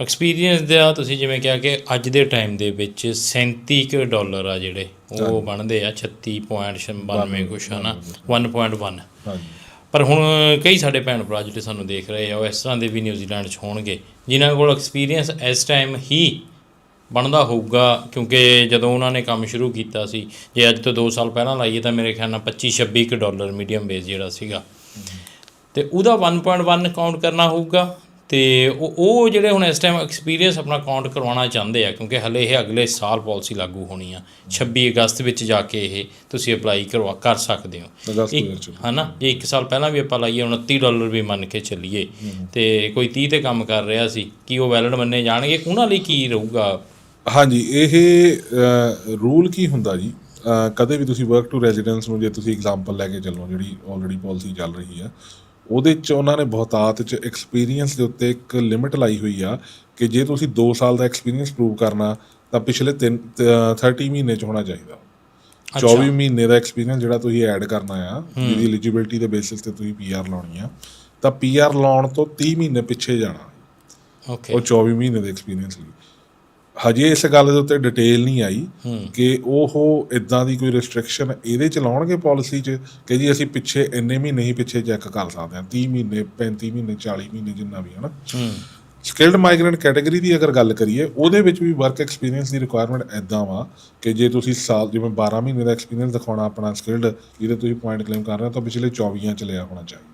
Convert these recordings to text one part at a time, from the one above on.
Experience ਦਾ ਤੁਸੀਂ ਜਿਵੇਂ ਕਿਹਾ ਕਿ ਅੱਜ ਦੇ ਟਾਈਮ ਦੇ ਵਿੱਚ 37 ਕੁ ਡਾਲਰ ਆ ਜਿਹੜੇ ਉਹ ਬਣਦੇ ਆ 36.92 ਕੁਛ ਹਨਾ? 1.1 ਹਾਂਜੀ। ਪਰ ਹੁਣ ਕਈ ਸਾਡੇ ਭੈਣ ਭਰਾ ਜਿਹੜੇ ਸਾਨੂੰ ਦੇਖ ਰਹੇ ਆ ਉਹ ਇਸ ਤਰ੍ਹਾਂ ਦੇ ਵੀ ਨਿਊਜ਼ੀਲੈਂਡ 'ਚ ਹੋਣਗੇ ਜਿਨ੍ਹਾਂ ਕੋਲ ਐਕਸਪੀਰੀਅੰਸ ਇਸ ਟਾਈਮ ਹੀ ਬਣਦਾ ਹੋਊਗਾ ਕਿਉਂਕਿ ਜਦੋਂ ਉਹਨਾਂ ਨੇ ਕੰਮ ਸ਼ੁਰੂ ਕੀਤਾ ਸੀ ਜੇ ਅੱਜ ਤੋਂ 2 ਸਾਲ ਪਹਿਲਾਂ ਲਾਈਏ ਤਾਂ ਮੇਰੇ ਖਿਆਲ ਨਾਲ 25 26 ਕੁ ਡਾਲਰ ਮੀਡੀਅਮ ਬੇਸ ਜਿਹੜਾ ਸੀਗਾ। ਤੇ ਉਹਦਾ 1.1 ਕਾਊਂਟ ਕਰਨਾ ਹੋਊਗਾ ਤੇ ਉਹ ਉਹ ਜਿਹੜੇ ਹੁਣ ਇਸ ਟਾਈਮ ਐਕਸਪੀਰੀਅੰਸ ਆਪਣਾ ਕਾਊਂਟ ਕਰਵਾਉਣਾ ਚਾਹੁੰਦੇ ਆ ਕਿਉਂਕਿ ਹਲੇ ਇਹ ਅਗਲੇ ਸਾਲ ਪਾਲਿਸੀ ਲਾਗੂ ਹੋਣੀ ਆ। 26 ਅਗਸਤ ਵਿੱਚ ਜਾ ਕੇ ਇਹ ਤੁਸੀਂ ਅਪਲਾਈ ਕਰਵਾ ਕਰ ਸਕਦੇ ਹੋ। ਹਨਾ? ਜੇ ਇੱਕ ਸਾਲ ਪਹਿਲਾਂ ਵੀ ਆਪਾਂ ਲਾਈਏ 29 ਡਾਲਰ ਵੀ ਮੰਨ ਕੇ ਚੱਲੀਏ। ਤੇ ਕੋਈ 30 ਤੇ ਕੰਮ ਕਰ ਰਿਹਾ ਸੀ ਕੀ ਉਹ ਵੈਲਿਡ ਮੰਨੇ ਜਾਣਗੇ? ਉਹਨਾਂ ਲਈ ਕੀ ਰਹੂਗਾ? ਹਾਂਜੀ ਇਹ ਰੂਲ ਕੀ ਹੁੰਦਾ ਜੀ? ਕਦੇ ਵੀ ਤੁਸੀਂ ਵਰਕ ਟੂ ਰੈਜ਼ੀਡੈਂਸ ਨੂੰ ਜੇ ਤੁਸੀਂ ਐਗਜ਼ਾਮਪਲ ਲੈ ਕੇ ਚੱਲੋ ਜਿਹੜੀ ਆਲਰੇਡੀ ਪਾਲਿਸੀ ਚੱਲ ਰਹੀ ਆ ਉਹਦੇ ਚ ਉਹਨਾਂ ਨੇ ਬਹੁਤਾਤ ਚ ਐਕਸਪੀਰੀਅੰਸ ਦੇ ਉੱਤੇ ਇੱਕ ਲਿਮਿਟ ਲਾਈ ਹੋਈ ਆ ਕਿ ਜੇ ਤੁਸੀਂ 2 ਸਾਲ ਦਾ ਐਕਸਪੀਰੀਅੰਸ ਪ੍ਰੂਵ ਕਰਨਾ ਤਾਂ ਪਿਛਲੇ 3 30 ਮਹੀਨੇ ਚ ਹੋਣਾ ਚਾਹੀਦਾ। 24 ਮਹੀਨੇ ਦਾ ਐਕਸਪੀਰੀਅੰਸ ਜਿਹੜਾ ਤੁਸੀਂ ਐਡ ਕਰਨਾ ਆ ਜਿਹਦੀ ਐਲੀਜੀਬਿਲਟੀ ਦੇ ਬੇਸਿਸ ਤੇ ਤੁਸੀਂ ਪੀਆਰ ਲਾਉਣੀ ਆ ਤਾਂ ਪੀਆਰ ਲਾਉਣ ਤੋਂ 30 ਮਹੀਨੇ ਪਿੱਛੇ ਜਾਣਾ। ਓਕੇ ਉਹ 24 ਮਹੀਨੇ ਦੇ ਐਕਸਪੀਰੀਅੰਸ ਲਈ। ਹਜੇ ਇਸ ਗੱਲ ਦੇ ਉੱਤੇ ਡਿਟੇਲ ਨਹੀਂ ਆਈ ਕਿ ਉਹ ਇਦਾਂ ਦੀ ਕੋਈ ਰੈਸਟ੍ਰਿਕਸ਼ਨ ਇਹਦੇ ਚ ਲਾਉਣਗੇ ਪਾਲਿਸੀ ਚ ਕਿ ਜੀ ਅਸੀਂ ਪਿੱਛੇ ਇੰਨੇ ਮਹੀਨੇ ਹੀ ਪਿੱਛੇ ਚੈੱਕ ਕਰ ਸਕਦੇ ਹਾਂ 30 ਮਹੀਨੇ 35 ਮਹੀਨੇ 40 ਮਹੀਨੇ ਜਿੰਨਾ ਵੀ ਹੈ ਨਾ। ਹੂੰ। ਸਕਿਲਡ ਮਾਈਗ੍ਰੈਂਟ ਕੈਟਾਗਰੀ ਦੀ ਅਗਰ ਗੱਲ ਕਰੀਏ ਉਹਦੇ ਵਿੱਚ ਵੀ ਵਰਕ ਐਕਸਪੀਰੀਅੰਸ ਦੀ ਰਿਕੁਆਇਰਮੈਂਟ ਐਦਾਂ ਵਾ ਕਿ ਜੇ ਤੁਸੀਂ ਸਾਲ ਜਿਵੇਂ 12 ਮਹੀਨੇ ਦਾ ਐਕਸਪੀਰੀਅੰਸ ਦਿਖਾਉਣਾ ਆਪਣਾ ਸਕਿਲਡ ਜਿਹਦੇ ਤੁਸੀਂ ਪੁਆਇੰਟ ਕਲੇਮ ਕਰ ਰਹੇ ਹੋ ਤਾਂ ਪਿਛਲੇ 24 ਚ ਲਿਆ ਹੋਣਾ ਚਾਹੀਦਾ।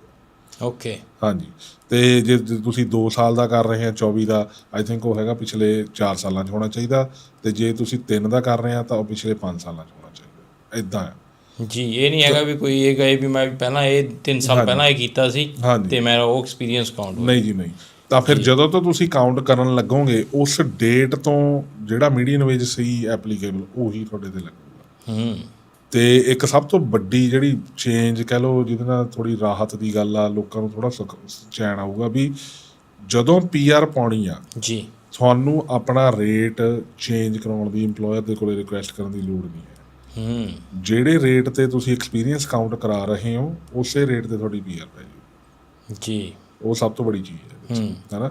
ਓਕੇ ਹਾਂਜੀ। ਤੇ ਜੇ ਤੁਸੀਂ 2 ਸਾਲ ਦਾ ਕਰ ਰਹੇ ਆ 24 ਦਾ ਆਈ ਥਿੰਕ ਉਹ ਹੈਗਾ ਪਿਛਲੇ 4 ਸਾਲਾਂ 'ਚ ਹੋਣਾ ਚਾਹੀਦਾ। ਤੇ ਜੇ ਤੁਸੀਂ 3 ਦਾ ਕਰ ਰਹੇ ਆ ਤਾਂ ਉਹ ਪਿਛਲੇ 5 ਸਾਲਾਂ 'ਚ ਹੋਣਾ ਚਾਹੀਦਾ। ਇਦਾਂ ਹੈ ਜੀ ਇਹ ਨਹੀਂ ਹੈਗਾ ਵੀ ਕੋਈ ਇਹ ਕਹੇ ਵੀ ਮੈਂ ਪਹਿਲਾਂ ਇਹ 3 ਸਾਲ ਪਹਿਲਾਂ ਇਹ ਕੀਤਾ ਸੀ। ਤੇ ਮੇਰਾ ਉਹ ਐਕਸਪੀਰੀਅੰਸ ਕਾਊਂਟ ਨਹੀਂ ਜੀ ਨਹੀਂ। ਤਾਂ ਫਿਰ ਜਦੋਂ ਤੋਂ ਤੁਸੀਂ ਕਾਊਂਟ ਕਰਨ ਲੱਗੋਗੇ ਉਸ ਡੇਟ ਤੋਂ ਜਿਹੜਾ ਮੀਡੀਅਨ ਵੇਜ ਸਹੀ ਐਪਲੀਕੇਬਲ ਉਹੀ ਤੁਹਾਡੇ ਤੇ ਲੱਗੂਗਾ। ਹੂੰ। ਤੇ ਇੱਕ ਸਭ ਤੋਂ ਵੱਡੀ ਜਿਹੜੀ ਚੇਂਜ ਕਹਿ ਲਓ ਜਿਹਦੇ ਨਾਲ ਥੋੜੀ ਰਾਹਤ ਦੀ ਗੱਲ ਆ ਲੋਕਾਂ ਨੂੰ ਥੋੜਾ ਚੈਨ ਆਊਗਾ ਵੀ ਜਦੋਂ ਪੀਆਰ ਪਾਉਣੀ ਆ ਜੀ। ਤੁਹਾਨੂੰ ਆਪਣਾ ਰੇਟ ਚੇਂਜ ਕਰਾਉਣ ਦੀ EMPLOYER ਦੇ ਕੋਲੇ ਰਿਕੁਐਸਟ ਕਰਨ ਦੀ ਲੋੜ ਨਹੀਂ ਹੈ। ਹੂੰ। ਜਿਹੜੇ ਰੇਟ ਤੇ ਤੁਸੀਂ ਐਕਸਪੀਰੀਅੰਸ ਕਾਊਂਟ ਕਰਾ ਰਹੇ ਹੋ ਉਸੇ ਰੇਟ ਤੇ ਤੁਹਾਡੀ ਪੀਆਰ ਪੈ ਜਾਊ। ਜੀ। ਉਹ ਸਭ ਤੋਂ ਬੜੀ ਚੀਜ਼ ਹੈ ਹੈਨਾ?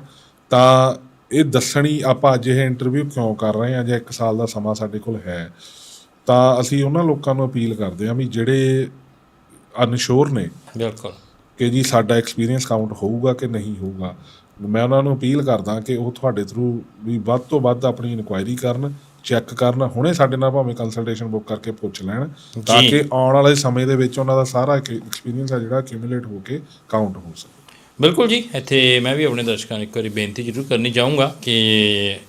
ਤਾਂ ਇਹ ਦੱਸਣੀ ਆਪਾਂ ਅੱਜ ਇਹ ਇੰਟਰਵਿਊ ਕਿਉਂ ਕਰ ਰਹੇ ਹਾਂ ਜੇ ਇੱਕ ਸਾਲ ਦਾ ਸਮਾਂ ਸਾਡੇ ਕੋਲ ਹੈ। ਤਾਂ ਅਸੀਂ ਉਹਨਾਂ ਲੋਕਾਂ ਨੂੰ ਅਪੀਲ ਕਰਦੇ ਹਾਂ ਵੀ ਜਿਹੜੇ ਅਨਸ਼ੋਰ ਨੇ ਬਿਲਕੁਲ ਕਿ ਜੀ ਸਾਡਾ ਐਕਸਪੀਰੀਅੰਸ ਕਾਊਂਟ ਹੋਊਗਾ ਕਿ ਨਹੀਂ ਹੋਊਗਾ ਮੈਂ ਉਹਨਾਂ ਨੂੰ ਅਪੀਲ ਕਰਦਾ ਕਿ ਉਹ ਤੁਹਾਡੇ ਥਰੂ ਵੀ ਵੱਧ ਤੋਂ ਵੱਧ ਆਪਣੀ ਇਨਕੁਆਇਰੀ ਕਰਨ ਚੈੱਕ ਕਰਨ ਹੁਣੇ ਸਾਡੇ ਨਾਲ ਭਾਵੇਂ ਕੰਸਲਟੇਸ਼ਨ ਬੁੱਕ ਕਰਕੇ ਪੁੱਛ ਲੈਣ ਤਾਂ। ਕਿ ਆਉਣ ਵਾਲੇ ਸਮੇਂ ਦੇ ਵਿੱਚ ਉਹਨਾਂ ਦਾ ਸਾਰਾ ਐਕਸਪੀਰੀਅੰਸ ਆ ਜਿਹੜਾ ਅਕਿਊਮੂਲੇਟ ਹੋ ਕੇ ਕਾਊਂਟ ਹੋ ਸਕੇ ਬਿਲਕੁਲ ਜੀ ਇੱਥੇ ਮੈਂ ਵੀ ਆਪਣੇ ਦਰਸ਼ਕਾਂ ਨੂੰ ਇੱਕ ਵਾਰੀ ਬੇਨਤੀ ਜ਼ਰੂਰ ਕਰਨੀ ਚਾਹੂੰਗਾ ਕਿ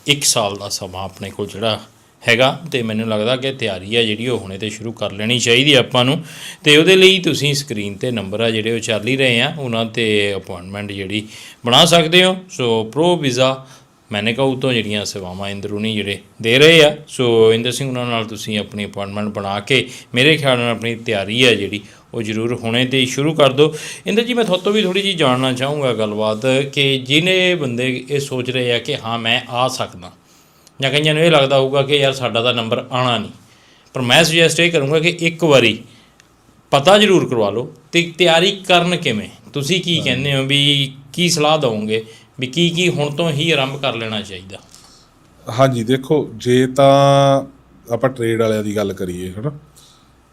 ਇੱਕ ਸਾਲ ਦਾ ਸਮਾਂ ਆਪਣੇ ਕੋਲ ਜਿਹੜਾ ਹੈਗਾ ਤੇ ਮੈਨੂੰ ਲੱਗਦਾ ਕਿ ਤਿਆਰੀ ਆ ਜਿਹੜੀ ਉਹ ਹੁਣੇ ਤੇ ਸ਼ੁਰੂ ਕਰ ਲੈਣੀ ਚਾਹੀਦੀ ਆਪਾਂ ਨੂੰ। ਤੇ ਉਹਦੇ ਲਈ ਤੁਸੀਂ ਸਕਰੀਨ ਤੇ ਨੰਬਰ ਆ ਜਿਹੜੇ ਉਹ ਚੱਲ ਹੀ ਰਹੇ ਆ, ਉਹਨਾਂ ਤੇ ਅਪਾਇੰਟਮੈਂਟ ਜਿਹੜੀ ਬਣਾ ਸਕਦੇ ਹੋ। ਸੋ ਪ੍ਰੋ ਵੀਜ਼ਾ ਮੈਨੇਕਾਊ ਤੋਂ ਜਿਹੜੀਆਂ ਸੇਵਾਵਾਂ ਇੰਦਰੂਨੀ ਜਿਹੜੇ ਦੇ ਰਹੇ ਆ। ਸੋ ਇੰਦਰ ਸਿੰਘ ਉਹਨਾਂ ਨਾਲ ਤੁਸੀਂ ਆਪਣੀ ਅਪਾਇੰਟਮੈਂਟ ਬਣਾ ਕੇ ਮੇਰੇ ਖਿਆਲ ਨਾਲ ਆਪਣੀ ਤਿਆਰੀ ਆ ਜਿਹੜੀ ਉਹ ਜ਼ਰੂਰ ਹੁਣੇ ਤੇ ਹੀ ਸ਼ੁਰੂ ਕਰ ਦਿਓ। ਇੰਦਰ ਜੀ, ਮੈਂ ਤੁਹਾਡੇ ਤੋਂ ਵੀ ਥੋੜੀ ਜੀ ਜਾਣਨਾ ਚਾਹੂੰਗਾ ਗੱਲਬਾਤ ਕਿ ਜਿਹਨੇ ਬੰਦੇ ਇਹ ਸੋਚ ਰਹੇ ਆ ਕਿ ਹਾਂ, ਮੈਂ ਆ ਸਕਦਾ। ਜਾਂ ਕਈਆਂ ਨੂੰ ਇਹ ਲੱਗਦਾ ਹੋਊਗਾ ਕਿ ਯਾਰ ਸਾਡਾ ਤਾਂ ਨੰਬਰ ਆਣਾ ਨਹੀਂ। ਪਰ ਮੈਂ ਸੁਜੈਸਟ ਇਹ ਕਰੂੰਗਾ ਕਿ ਇੱਕ ਵਾਰੀ ਪਤਾ ਜ਼ਰੂਰ ਕਰਵਾ ਲਓ ਤੇ ਤਿਆਰੀ ਕਰਨ ਕਿਵੇਂ? ਤੁਸੀਂ ਕੀ ਕਹਿੰਦੇ ਹੋ ਵੀ ਕੀ ਸਲਾਹ ਦਵੋਗੇ? ਵੀ ਕੀ ਕੀ ਹੁਣ ਤੋਂ ਹੀ ਆਰੰਭ ਕਰ ਲੈਣਾ ਚਾਹੀਦਾ? ਹਾਂਜੀ ਦੇਖੋ ਜੇ ਤਾਂ ਆਪਾਂ ਟ੍ਰੇਡ ਵਾਲਿਆਂ ਦੀ ਗੱਲ ਕਰੀਏ ਹਨਾ?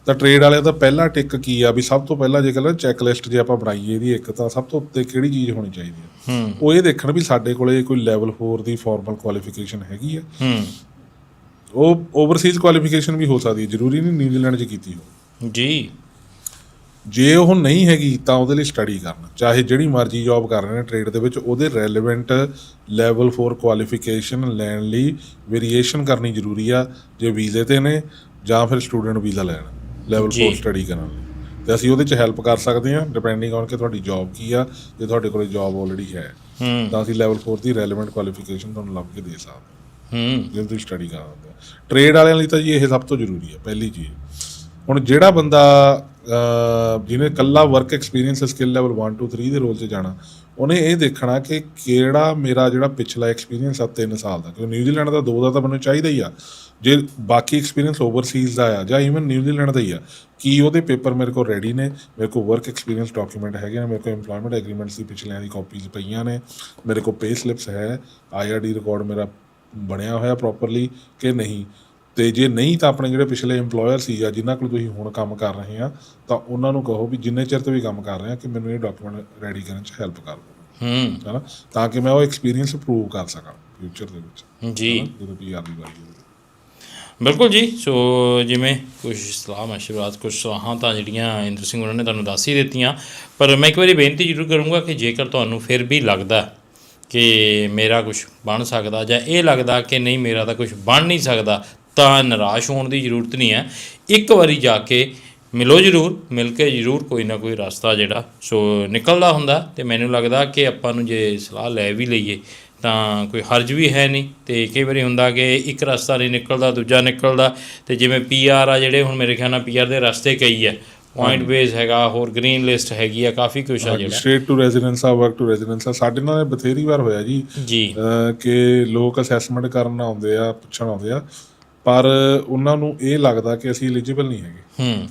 ਤਾਂ ਟ੍ਰੇਡ ਵਾਲਿਆਂ ਦਾ ਪਹਿਲਾ ਟਿਕ ਕੀ ਆ ਵੀ ਸਭ ਤੋਂ ਪਹਿਲਾਂ ਜੇ ਕਹਿੰਦਾ ਚੈੱਕ ਲਿਸਟ ਜੇ ਆਪਾਂ ਬਣਾਈਏ ਇਹਦੀ ਇੱਕ ਤਾਂ ਸਭ ਤੋਂ ਉੱਤੇ ਕਿਹੜੀ ਚੀਜ਼ ਹੋਣੀ ਚਾਹੀਦੀ ਹੈ। ਉਹ ਇਹ ਦੇਖਣ ਵੀ ਸਾਡੇ ਕੋਲੇ ਕੋਈ ਲੈਵਲ 4 ਦੀ ਫਾਰਮਲ ਕੁਆਲੀਫਿਕੇਸ਼ਨ ਹੈਗੀ ਆ। ਉਹ ਓਵਰਸੀਜ਼ ਕੁਆਲੀਫਿਕੇਸ਼ਨ ਵੀ ਹੋ ਸਕਦੀ ਹੈ ਜ਼ਰੂਰੀ ਨਹੀਂ ਨਿਊਜ਼ੀਲੈਂਡ 'ਚ ਕੀਤੀ ਹੋ ਜੀ। ਜੇ ਉਹ ਨਹੀਂ ਹੈਗੀ ਤਾਂ ਉਹਦੇ ਲਈ ਸਟੱਡੀ ਕਰਨਾ ਚਾਹੇ ਜਿਹੜੀ ਮਰਜ਼ੀ ਜੌਬ ਕਰ ਰਹੇ ਨੇ ਟ੍ਰੇਡ ਦੇ ਵਿੱਚ ਉਹਦੇ ਰੈਲੇਵੈਂਟ ਲੈਵਲ 4 ਕੁਆਲੀਫਿਕੇਸ਼ਨ ਲੈਣ ਲਈ ਵੇਰੀਏਸ਼ਨ ਕਰਨੀ ਜ਼ਰੂਰੀ ਆ ਜੇ ਵੀਜ਼ੇ ਤੇ ਨੇ ਜਾਂ ਫਿਰ ਸਟੂਡੈਂਟ ਵੀਜ਼ਾ ਲੈਣ। ਲੈਵਲ ਜੀ। 4 ਸਟੱਡੀ ਕਰਨ ਲਈ। ਤੇ ਅਸੀਂ ਉਹਦੇ 'ਚ ਹੈਲਪ ਕਰ ਸਕਦੇ ਹਾਂ ਡਿਪੈਂਡਿੰਗ ਔਨ ਕਿ ਤੁਹਾਡੀ ਜੌਬ ਕੀ ਆ ਜੇ ਤੁਹਾਡੇ ਕੋਲੇ ਜੌਬ ਆਲਰੇਡੀ ਹੈ ਤਾਂ ਅਸੀਂ ਲੈਵਲ 4 ਦੀ ਰੈਲੇਵੈਂਟ ਕੁਆਲੀਫਿਕੇਸ਼ਨ ਤੁਹਾਨੂੰ ਲੱਭ ਕੇ ਦੇ ਸਕਦੇ ਹਾਂ। ਜੇ ਤੁਸੀਂ ਸਟੱਡੀ ਕਰ ਰਹੇ ਹੋ। ਟ੍ਰੇਡ ਵਾਲਿਆਂ ਲਈ ਤਾਂ ਜੀ ਇਹ ਸਭ ਤੋਂ ਜ਼ਰੂਰੀ ਹੈ ਪਹਿਲੀ ਚੀਜ਼। ਹੁਣ ਜਿਹੜਾ ਬੰਦਾ ਜਿਹਨੇ ਕੱਲਾ ਵਰਕ ਐਕਸਪੀਰੀਅੰਸ ਸਕਿੱਲ ਲੈਵਲ 1 2 3 ਦੇ ਰੋਲ 'ਚ ਜਾਣਾ ਉਹਨੇ ਇਹ ਦੇਖਣਾ ਕਿ ਕਿਹੜਾ ਮੇਰਾ ਜਿਹੜਾ ਪਿਛਲਾ ਐਕਸਪੀਰੀਅੰਸ ਆ 3 ਸਾਲ ਦਾ ਕਿਉਂਕਿ ਨਿਊਜ਼ੀਲੈਂਡ ਦਾ 2 ਦਾ ਤਾਂ ਮੈਨੂੰ ਚਾਹੀਦਾ ਹੀ ਆ। ਜੇ ਬਾਕੀ ਐਕਸਪੀਰੀਅੰਸ ਓਵਰਸੀਜ਼ ਦਾ ਆ ਜਾਂ ਇਵਨ ਨਿਊਜ਼ੀਲੈਂਡ ਦਾ ਹੀ ਆ ਕੀ ਉਹਦੇ ਪੇਪਰ ਮੇਰੇ ਕੋਲ ਰੈਡੀ ਨੇ? ਮੇਰੇ ਕੋਲ ਵਰਕ ਐਕਸਪੀਰੀਅੰਸ ਡਾਕੂਮੈਂਟ ਹੈਗੇ ਨੇ ਮੇਰੇ ਕੋਲ ਏਮਪਲੋਇਮੈਂਟ ਐਗਰੀਮੈਂਟਸ ਦੀ ਪਿਛਲਿਆਂ ਦੀ ਕਾਪੀਜ਼ ਪਈਆਂ ਨੇ ਮੇਰੇ ਕੋਲ ਪੇ ਸਲਿਪਸ ਹੈ ਆਈਆਰਡੀ ਰਿਕਾਰਡ ਮੇਰਾ ਬਣਿਆ ਹੋਇਆ ਪ੍ਰੋਪਰਲੀ ਕਿ ਨਹੀਂ? ਤੇ ਜੇ ਨਹੀਂ ਤਾਂ ਆਪਣੇ ਜਿਹੜੇ ਪਿਛਲੇ EMPLOYER ਸੀ ਜਾਂ ਜਿਨ੍ਹਾਂ ਕੋਲ ਤੁਸੀਂ ਹੁਣ ਕੰਮ ਕਰ ਰਹੇ ਆ ਤਾਂ ਉਹਨਾਂ ਨੂੰ ਕਹੋ ਵੀ ਜਿੰਨੇ ਚਿਰ ਤੋਂ ਵੀ ਕੰਮ ਕਰ ਰਹੇ ਆ ਕਿ ਮੈਨੂੰ ਇਹ ਡਾਕੂਮੈਂਟ ਰੈਡੀ ਕਰਨ 'ਚ ਹੈਲਪ ਕਰ ਦਿਓ। ਹੂੰ। ਹੈਨਾ? ਤਾਂ ਕਿ ਮੈਂ ਉਹ ਐਕਸਪੀਰੀਅੰਸ ਪ੍ਰੂਵ ਕਰ ਸਕਾਂ ਫਿਊਚਰ ਦੇ ਵਿੱਚ। ਜੀ। ਜਦੋਂ ਪੀਆਰ ਦੀ ਵਾਰੀ ਬਿਲਕੁਲ ਜੀ। ਸੋ ਜਿਵੇਂ ਕੁਝ ਸਲਾਹ ਮਸ਼ਵਰਾਤ ਕੁਝ ਸਲਾਹਾਂ ਤਾਂ ਜਿਹੜੀਆਂ ਇੰਦਰ ਸਿੰਘ ਉਹਨਾਂ ਨੇ ਤੁਹਾਨੂੰ ਦੱਸ ਹੀ ਦਿੱਤੀਆਂ। ਪਰ ਮੈਂ ਇੱਕ ਵਾਰੀ ਬੇਨਤੀ ਜ਼ਰੂਰ ਕਰੂੰਗਾ ਕਿ ਜੇਕਰ ਤੁਹਾਨੂੰ ਫਿਰ ਵੀ ਲੱਗਦਾ ਕਿ ਮੇਰਾ ਕੁਝ ਬਣ ਸਕਦਾ ਜਾਂ ਇਹ ਲੱਗਦਾ ਕਿ ਨਹੀਂ, ਮੇਰਾ ਤਾਂ ਕੁਝ ਬਣ ਨਹੀਂ ਸਕਦਾ, ਤਾਂ ਨਿਰਾਸ਼ ਹੋਣ ਦੀ ਜ਼ਰੂਰਤ ਨਹੀਂ ਹੈ। ਇੱਕ ਵਾਰੀ ਜਾ ਕੇ ਮਿਲੋ ਜ਼ਰੂਰ, ਮਿਲ ਕੇ ਜ਼ਰੂਰ ਕੋਈ ਨਾ ਕੋਈ ਰਸਤਾ ਜਿਹੜਾ ਸੋ ਨਿਕਲਦਾ ਹੁੰਦਾ ਤੇ ਮੈਨੂੰ ਲੱਗਦਾ ਕਿ ਆਪਾਂ ਨੂੰ ਜੇ ਸਲਾਹ ਲੈ ਵੀ ਲਈਏ ਤਾਂ ਕੋਈ ਹਰਜ ਵੀ ਹੈ ਨਹੀਂ ਤੇ ਕਈ ਵਾਰੀ ਹੁੰਦਾ ਕਿ ਇੱਕ ਰਸਤਾ ਨਹੀਂ ਨਿਕਲਦਾ ਦੂਜਾ ਨਿਕਲਦਾ ਤੇ ਜਿਵੇਂ ਪੀਆਰ ਆ ਜਿਹੜੇ ਹੁਣ ਮੇਰੇ ਖਿਆਲ ਨਾਲ ਪੀਆਰ ਦੇ ਰਸਤੇ ਕਈ ਹੈ ਪੁਆਇੰਟ ਬੇਸ ਹੈਗਾ ਹੋਰ ਗ੍ਰੀਨ ਲਿਸਟ ਹੈਗੀ ਆ ਕਾਫੀ ਕੁਝ ਆ ਜਿਹੜਾ। ਸਟੇਟ ਟੂ ਰੈਜ਼ੀਡੈਂਸ ਆ ਵਰਕ ਟੂ ਰੈਜ਼ੀਡੈਂਸ ਆ। ਸਾਡੇ ਨਾਲ ਬਥੇਰੀ ਵਾਰ ਹੋਇਆ ਜੀ ਜੀ। ਕਿ ਲੋਕ ਅਸੈਸਮੈਂਟ ਕਰਨ ਆਉਂਦੇ ਆ ਪੁੱਛਣ ਆਉਂਦੇ ਆ ਪਰ ਉਹਨਾਂ ਨੂੰ ਇਹ ਲੱਗਦਾ ਕਿ ਅਸੀਂ ਐਲੀਜੀਬਲ ਨਹੀਂ ਹੈਗੇ। ਹੂੰ।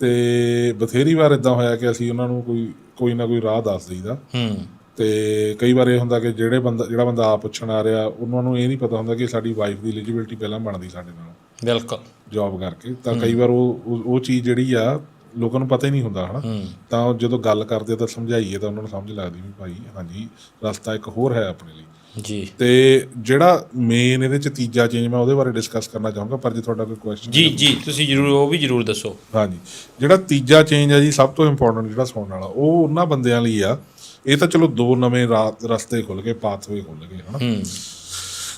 ਤੇ ਬਥੇਰੀ ਵਾਰ ਇਦਾਂ ਹੋਇਆ ਕਿ ਅਸੀਂ ਉਹਨਾਂ ਨੂੰ ਕੋਈ ਕੋਈ ਨਾ ਕੋਈ ਰਾਹ ਦੱਸ ਦਈਦਾ। ਹੂੰ। ਤੇ ਕਈ ਵਾਰ ਇਹ ਹੁੰਦਾ ਕਿ ਜਿਹੜੇ ਬੰਦਾ ਜਿਹੜਾ ਬੰਦਾ ਆ ਪੁੱਛਣ ਆ ਰਿਹਾ ਉਹਨਾਂ ਨੂੰ ਇਹ ਨਹੀਂ ਪਤਾ ਹੁੰਦਾ ਕਿ ਸਾਡੀ ਵਾਈਫ ਦੀ ਐਲੀਜੀਬਿਲਟੀ ਪਹਿਲਾਂ ਬਣਦੀ ਸਾਡੇ ਨਾਲ। ਬਿਲਕੁਲ। ਜੌਬ ਕਰਕੇ। ਤਾਂ ਕਈ ਵਾਰ ਉਹ ਉਹ- ਚੀਜ਼ ਜਿਹੜੀ ਆ ਲੋਕਾਂ ਨੂੰ ਪਤਾ ਹੀ ਨਹੀਂ ਹੁੰਦਾ ਹਨਾ? ਤਾਂ ਜਦੋਂ ਗੱਲ ਕਰਦੇ ਤਾਂ ਸਮਝਾਈਏ ਤਾਂ ਉਹਨਾਂ ਨੂੰ ਸਮਝ ਲੱਗਦੀ ਵੀ ਭਾਈ ਹਾਂਜੀ ਰਸਤਾ ਇੱਕ ਹੋਰ ਹੈ ਆਪਣੇ ਲਈ। ਜੀ। ਤੇ ਜਿਹੜਾ ਮੇਨ ਇਹਦੇ ਚ ਤੀਜਾ ਚੇਂਜ ਮੈਂ ਉਹਦੇ ਬਾਰੇ ਡਿਸਕਸ ਕਰਨਾ ਚਾਹੂੰਗਾ ਪਰ ਜੇ ਤੁਹਾਡਾ ਕੋਈ ਕੁਐਸਚਨ ਜੀ ਜੀ ਤੁਸੀਂ ਜ਼ਰੂਰ ਉਹ ਵੀ ਜ਼ਰੂਰ ਦੱਸੋ। ਹਾਂਜੀ। ਜਿਹੜਾ ਤੀਜਾ ਚੇਂਜ ਹੈ ਜੀ ਸਭ ਤੋਂ ਇੰਪੋਰਟੈਂਟ ਜਿਹੜਾ ਸੁਣਨ ਵਾਲਾ ਉਹ ਉਹਨਾਂ ਬੰਦਿਆਂ ਲਈ ਆ ਇਹ ਤਾਂ ਚਲੋ ਦੋ ਨਵੇਂ ਰਸਤੇ ਖੁੱਲ ਗਏ ਪਾਥਵੇ ਖੁੱਲ ਗਏ ਹਨਾ?